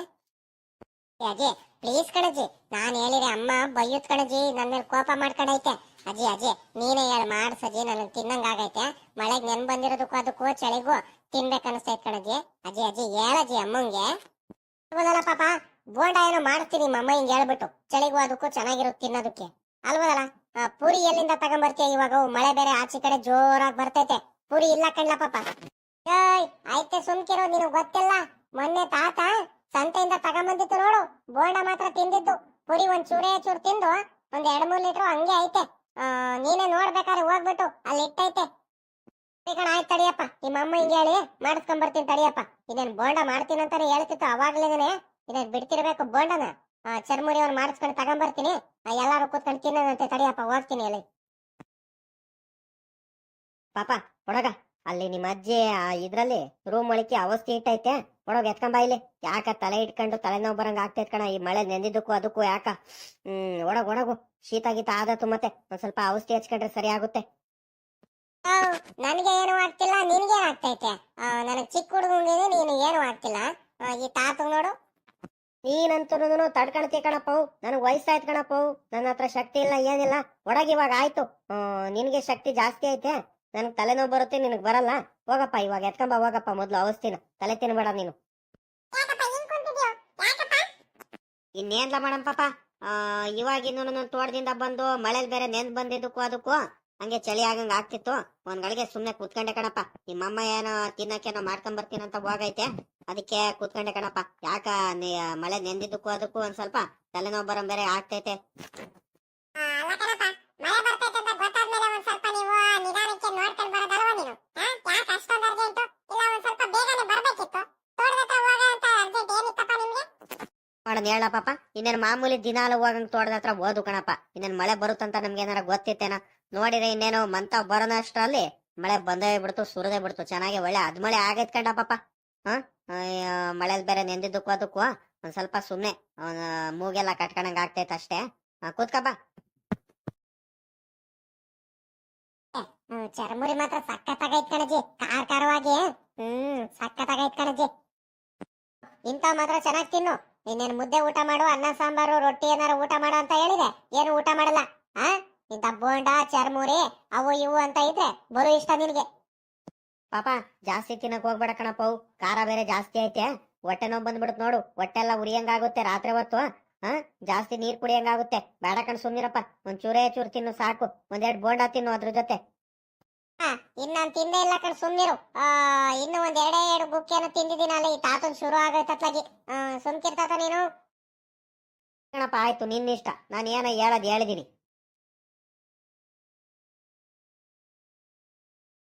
[SPEAKER 1] ಅಜಯ್ ಪ್ಲೀಸ್ ಕಣಜಿ ನಾನು ಹೇಳಿರ ಅಮ್ಮ ಬೈಯುತ್ ಕಣಜಿ ನನ್ನ ಮೇಲೆ ಕೋಪ ಮಾಡ್ಕೊಂಡೈತೆ. ಅಜ್ಜಿ ಅಜ್ಜಿ, ನೀನೇ ಹೇಳಿ ಮಾಡ್ಸಜ್ಜಿ ನನಗೆ ತಿನ್ನಂಗಾಗೈತೆ ಮಳೆಗ್ ನೆನ್ ಬಂದಿರೋದಕ್ಕೂ ಅದಕ್ಕೂ ಚಳಿಗೂ ತಿನ್ಬೇಕು ಅನಿಸ್ತೈತ್ ಕಣಜ್ಜಿ. ಅಜ್ಜಿ ಅಜ್ಜಿ ಹೇಳಜ್ಜಿ ಅಮ್ಮಂಗೆ. ಅಲ್ವದಲ್ಲ ಪಾಪ, ಬೋಂಡ ಏನೋ ಮಾಡ್ತೀನಿ ಅಮ್ಮ ಹಿಂಗೆ ಹೇಳ್ಬಿಟ್ಟು. ಚಳಿಗೂ ಅದಕ್ಕೂ ಚೆನ್ನಾಗಿರುತ್ತೆ ತಿನ್ನೋದಕ್ಕೆ. ಅಲ್ವದಲ್ಲ? ಪುರಿ ಪೂರಿ ಎಲ್ಲಿಂದ ತಗೊಂಬರ್ತೀಯ ಇವಾಗ? ಮಳೆ ಬೇರೆ ಆಚೆ ಕಡೆ ಜೋರಾಗಿ ಬರ್ತೈತೆ. ಪೂರಿ ಇಲ್ಲ ಕಣ್ಲ ಪಾಪ. ಏಯ್, ಆಯ್ತೆ ಸುಮ್ಕಿರೋ, ನಿನಗೆ ಗೊತ್ತಿಲ್ಲ? ಮೊನ್ನೆ ತಾತ ಸಂತೆಯಿಂದ ತಗೊಂಬಂದಿತ್ತು ನೋಡು. ಬೋಂಡ ಮಾತ್ರ ತಿಂದಿದ್ದು. ಪುರಿ ಒಂದ್ ಚೂರೇ ಚೂರ್ ತಿಂದು ಒಂದ್ ಎರಡ್ ಮೂರ್ ಲೀಟರ್ ಹಂಗೆ ಐತೆ. ನೀನೇ ನೋಡ್ಬೇಕಾದ್ರೆ ಹೋಗ್ಬಿಟ್ಟು ಅಲ್ಲಿ ಇಟ್ಟೈತೆ. ಆಯ್ತು ತಡಿಯಪ್ಪ. ನಿಮ್ಮ ಅಮ್ಮ ಹಿಂಗೆ ಹೇಳಿ ಮಾಡಿಸ್ಕೊಂಡ್ ಬರ್ತೀನಿ ತಡಿಯಪ್ಪ. ಇದೇನು ಬೋಂಡ ಮಾಡ್ತೀನಿ ಅಂತಾನೆ ಹೇಳ್ತಿತ್ತು ಅವಾಗ್ಲೇನೆ. ಇದನ್ನ ಬಿಡ್ತಿರ್ಬೇಕು ಬೋಂಡನ? ಚರ್ಮುರಿ ಅವ್ನು ಮಾಡಿಸ್ಕೊಂಡು ತಗೊಂಬರ್ತೀನಿ. ಎಲ್ಲಾರು ಕೂತ್ಕೊಂಡು ತಿನ್ನೋದಂತೆ ತಡಿಯಪ್ಪ, ಹೋಗ್ತೀನಿ ಅಲ್ಲಿ.
[SPEAKER 2] ಪಾಪ ಹೊಡಗ ಅಲ್ಲಿ ನಿಮ್ಮ ಅಜ್ಜಿ ಆ ಇದ್ರಲ್ಲಿ ರೂಮ್ ಒಳಕ್ಕೆ ಅವಸ್ಥೆ ಇಟ್ಟೈತೆ. ಒಡೋಗ್ ಎತ್ಕೊಂಬ ಇಲ್ಲಿ. ಯಾಕ ತಲೆ ಇಟ್ಕೊಂಡು ತಲೆನೋವು ಬರಂಗ ಆಗ್ತೈತ್ ಕಣ. ಈ ಮಳೆ ನೆಂದಿದ್ದಕ್ಕೂ ಅದಕ್ಕೂ ಯಾಕ? ಹ್ಮ್ ಒಡಗ್ ಒಡಗು. ಶೀತ ಗೀತ ಆದತ್ತು ಮತ್ತೆ. ಒಂದ್ ಸ್ವಲ್ಪ ಔಷಧಿ ಹಚ್ಕೊಂಡ್ರೆ ಸರಿ ಆಗುತ್ತೆ.
[SPEAKER 1] ನನಗೆ ಏನು ಆಗ್ತಿಲ್ಲ ನಿನ್ಗೆ ಆಗ್ತೈತೆ? ನನಗ್ ಚಿಕ್ಕ ಹುಡುಗಂಗೆ ನೀನು ಏನು ಆಗ್ತಿಲ್ಲ? ಈ ತಾತ ನೋಡು.
[SPEAKER 2] ನೀನಂತೂ ತಡ್ಕಣತಿ ಕಣಪ್ಪ ನನಗ್ ವಯಸ್ಸಾಯ್ತು ಕಣಪ್ಪ ನನ್ನ ಹತ್ರ ಶಕ್ತಿ ಇಲ್ಲ ಏನಿಲ್ಲ. ಒಡಗಿವಾಗ ಆಯ್ತು. ಹ್ಮ್ ನಿನ್ಗೆ ಶಕ್ತಿ ಜಾಸ್ತಿ ಐತೆ. ನನಗ್ ತಲೆನೋವು ಬರುತ್ತೆ ನಿನಗ್ ಬರಲ್ಲ. ಹೋಗಪ್ಪ ಇವಾಗ ಎತ್ಕೊಂಬ ಹೋಗಪ್ಪ ಮೊದ್ಲು ಔಷಧಿನ. ತಲೆ ತಿನ್ಬೇಡ ನೀನು. ಇನ್ನೇನ್ಲ ಮಾಡಮ್ ಪಾಪ? ಆ ಇನ್ನೂ ನನ್ನ ತೋಟದಿಂದ ಬಂದು ಮಳೆಲ್ ಬೇರೆ ನೆಂದ್ ಬಂದಿದ್ದಕ್ಕೂ ಅದಕ್ಕೂ ಹಂಗೆ ಚಳಿ ಆಗಂಗ ಆಗ್ತಿತ್ತು. ಒಂದ್ ಗಳಿಗೆ ಸುಮ್ನೆ ಕೂತ್ಕೊಂಡೆ ಕಣಪ್ಪ. ನಿಮ್ಮಮ್ಮ ಏನೋ ತಿನ್ನಕೇನೋ ಮಾಡ್ಕೊಂಡ್ ಅಂತ ಹೋಗೈತೆ. ಅದಕ್ಕೆ ಕೂತ್ಕೊಂಡೆ ಕಣಪ್ಪ. ಯಾಕ ಮಳೆ ನೆಂದಿದ್ದಕ್ಕೂ ಅದಕ್ಕೂ ಒಂದ್ ಸ್ವಲ್ಪ ತಲೆನೋವು ಬರೋ ಬೇರೆ ಆಗ್ತೈತೆ
[SPEAKER 1] ಅಲ್ಲ ಕಣಪ್ಪ ಮಳೆ ಬರ್ತೈತೆ ಅಂತ ಗೊತ್ತಾದ್ಮೇಲೆ ಒಂದ್ ಸ್ವಲ್ಪ ನೀವು ನಿಧಾನಕ್ಕೆ ನೋಡ್ಕೊಂಡು ಬರೋದಲ್ವಾ ನೀನು ಯಾಕೆ ಅಷ್ಟೊಂದು ಅರ್ಜೆಂಟು ಇಲ್ಲ ಒಂದ್ ಸ್ವಲ್ಪ ಬೇಗನೆ ಬರ್ಬೇಕಿತ್ತು ತೋಟದ ಹತ್ರ ಹೋಗೋ ಅಂತ ಅರ್ಜೆಂಟ್ ಏನಿತ್ತಪ್ಪ ನಿಮ್ಗೆ
[SPEAKER 2] ಮಾಡೋಣ ಹೇಳ ಪಾಪ. ಇನ್ನೇನ್ ಮಾಮೂಲಿ ದಿನಾಲು ಹೋಗಂಗ್ ತೋಟದ ಹತ್ರ ಓದು ಕಣಪ್ಪ. ಇನ್ನೇನು ಮಳೆ ಬರುತ್ತಂತ ನಮ್ಗೆ ಏನಾರ ಗೊತ್ತಿತ್ತೇನ. ನೋಡಿದ್ರೆ ಇನ್ನೇನು ಮಂತ ಬರೋಣ ಅಷ್ಟರಲ್ಲಿ ಮಳೆ ಬಂದೇ ಬಿಡ್ತು, ಸುರದೇ ಬಿಡ್ತು. ಚೆನ್ನಾಗಿ ಒಳ್ಳೆ ಅದ್ ಮಳೆ ಆಗೈತ್ ಕಂಡ ಪಾಪ. ಹ? ಮಳೆಲ್ ಬೇರೆ ನೆಂದಿದ್ದಕ್ಕೂ ಅದಕ್ಕೂ ಒಂದ್ ಸ್ವಲ್ಪ ಸುಮ್ನೆ ಮೂಗೆಲ್ಲ ಕಟ್ಕೊಂಡಂಗ ಆಗ್ತೈತೆ ಅಷ್ಟೇ. ಕೂತ್ಕಪ್ಪ
[SPEAKER 1] ಚರ್ಮುರಿ ಮಾತ್ರ ಸಕ್ಕತ್ತಾಗೈತ್ ಕಣಜಿ ಕಾರ್ ಕಾರವಾಗಿ ಹ್ಮ್, ಸಕ್ಕತ್ತಾಗೈತ್ ಕಣಜಿ ಇಂತ ಮಾತ್ರ ಚೆನ್ನಾಗ್ ತಿನ್ನು. ಇನ್ನೇನ್ ಮುದ್ದೆ ಊಟ ಮಾಡು, ಅನ್ನ, ಸಾಂಬಾರು, ರೊಟ್ಟಿ ಏನಾರು ಊಟ ಮಾಡು ಅಂತ ಹೇಳಿದೆ. ಏನು ಊಟ ಮಾಡಲ್ಲ? ಆ? ಇಂತ ಬೋಂಡ, ಚರ್ಮುರಿ, ಅವು ಇವು ಅಂತ ಇದ್ರೆ ಬರೋ ಇಷ್ಟ ನಿನಗೆ.
[SPEAKER 2] ಪಾಪ, ಜಾಸ್ತಿ ತಿನ್ನಕ್ ಹೋಗ್ಬೇಡ ಕಣಪ್ಪ ಅವು. ಖಾರ ಬೇರೆ ಜಾಸ್ತಿ ಐತೆ. ಹೊಟ್ಟೆ ನೋವು ಬಂದ್ಬಿಡುತ್ತೆ ನೋಡು. ಹೊಟ್ಟೆ ಎಲ್ಲ ಉರಿಯಂಗಾಗುತ್ತೆ ರಾತ್ರಿ ಹೊತ್ತು. ಹಾ ಜಾಸ್ತಿ ನೀರ್ ಕುಡಿಯಂಗಾಗುತ್ತೆ. ಬೇಡ ಕಣ್ ಸುಮ್ನಿರಪ್ಪ. ಒಂದ್ ಚೂರೇ ಚೂರು ತಿನ್ನು ಸಾಕು. ಒಂದೆರಡು ಬೋಂಡ ತಿನ್ನು ಅದ್ರ ಜೊತೆ.
[SPEAKER 1] ಇನ್ ನಾನ್ ತಿಂದೇ ಇಲ್ಲ ಕಣ್, ಸುಮ್ನಿರು. ಆ, ಇನ್ನು ಒಂದ್ ಎರಡೇ ಎರಡು ಗುಕ್ಕಿಯನ್ನು ತಿಂದಿದ್ದೀನಲ್ಲ ಈ ತಾತನ್ ಶುರು ಆಗೈತತ್ಲಾಗಿ. ಸುಮ್ಕಿರ್ತಾತ ನೀನು.
[SPEAKER 2] ಕಣಪ್ಪ, ಆಯ್ತು, ನಿನ್ನಿಷ್ಟ. ನಾನು ಏನೋ ಹೇಳದ್ ಹೇಳಿದೀನಿ.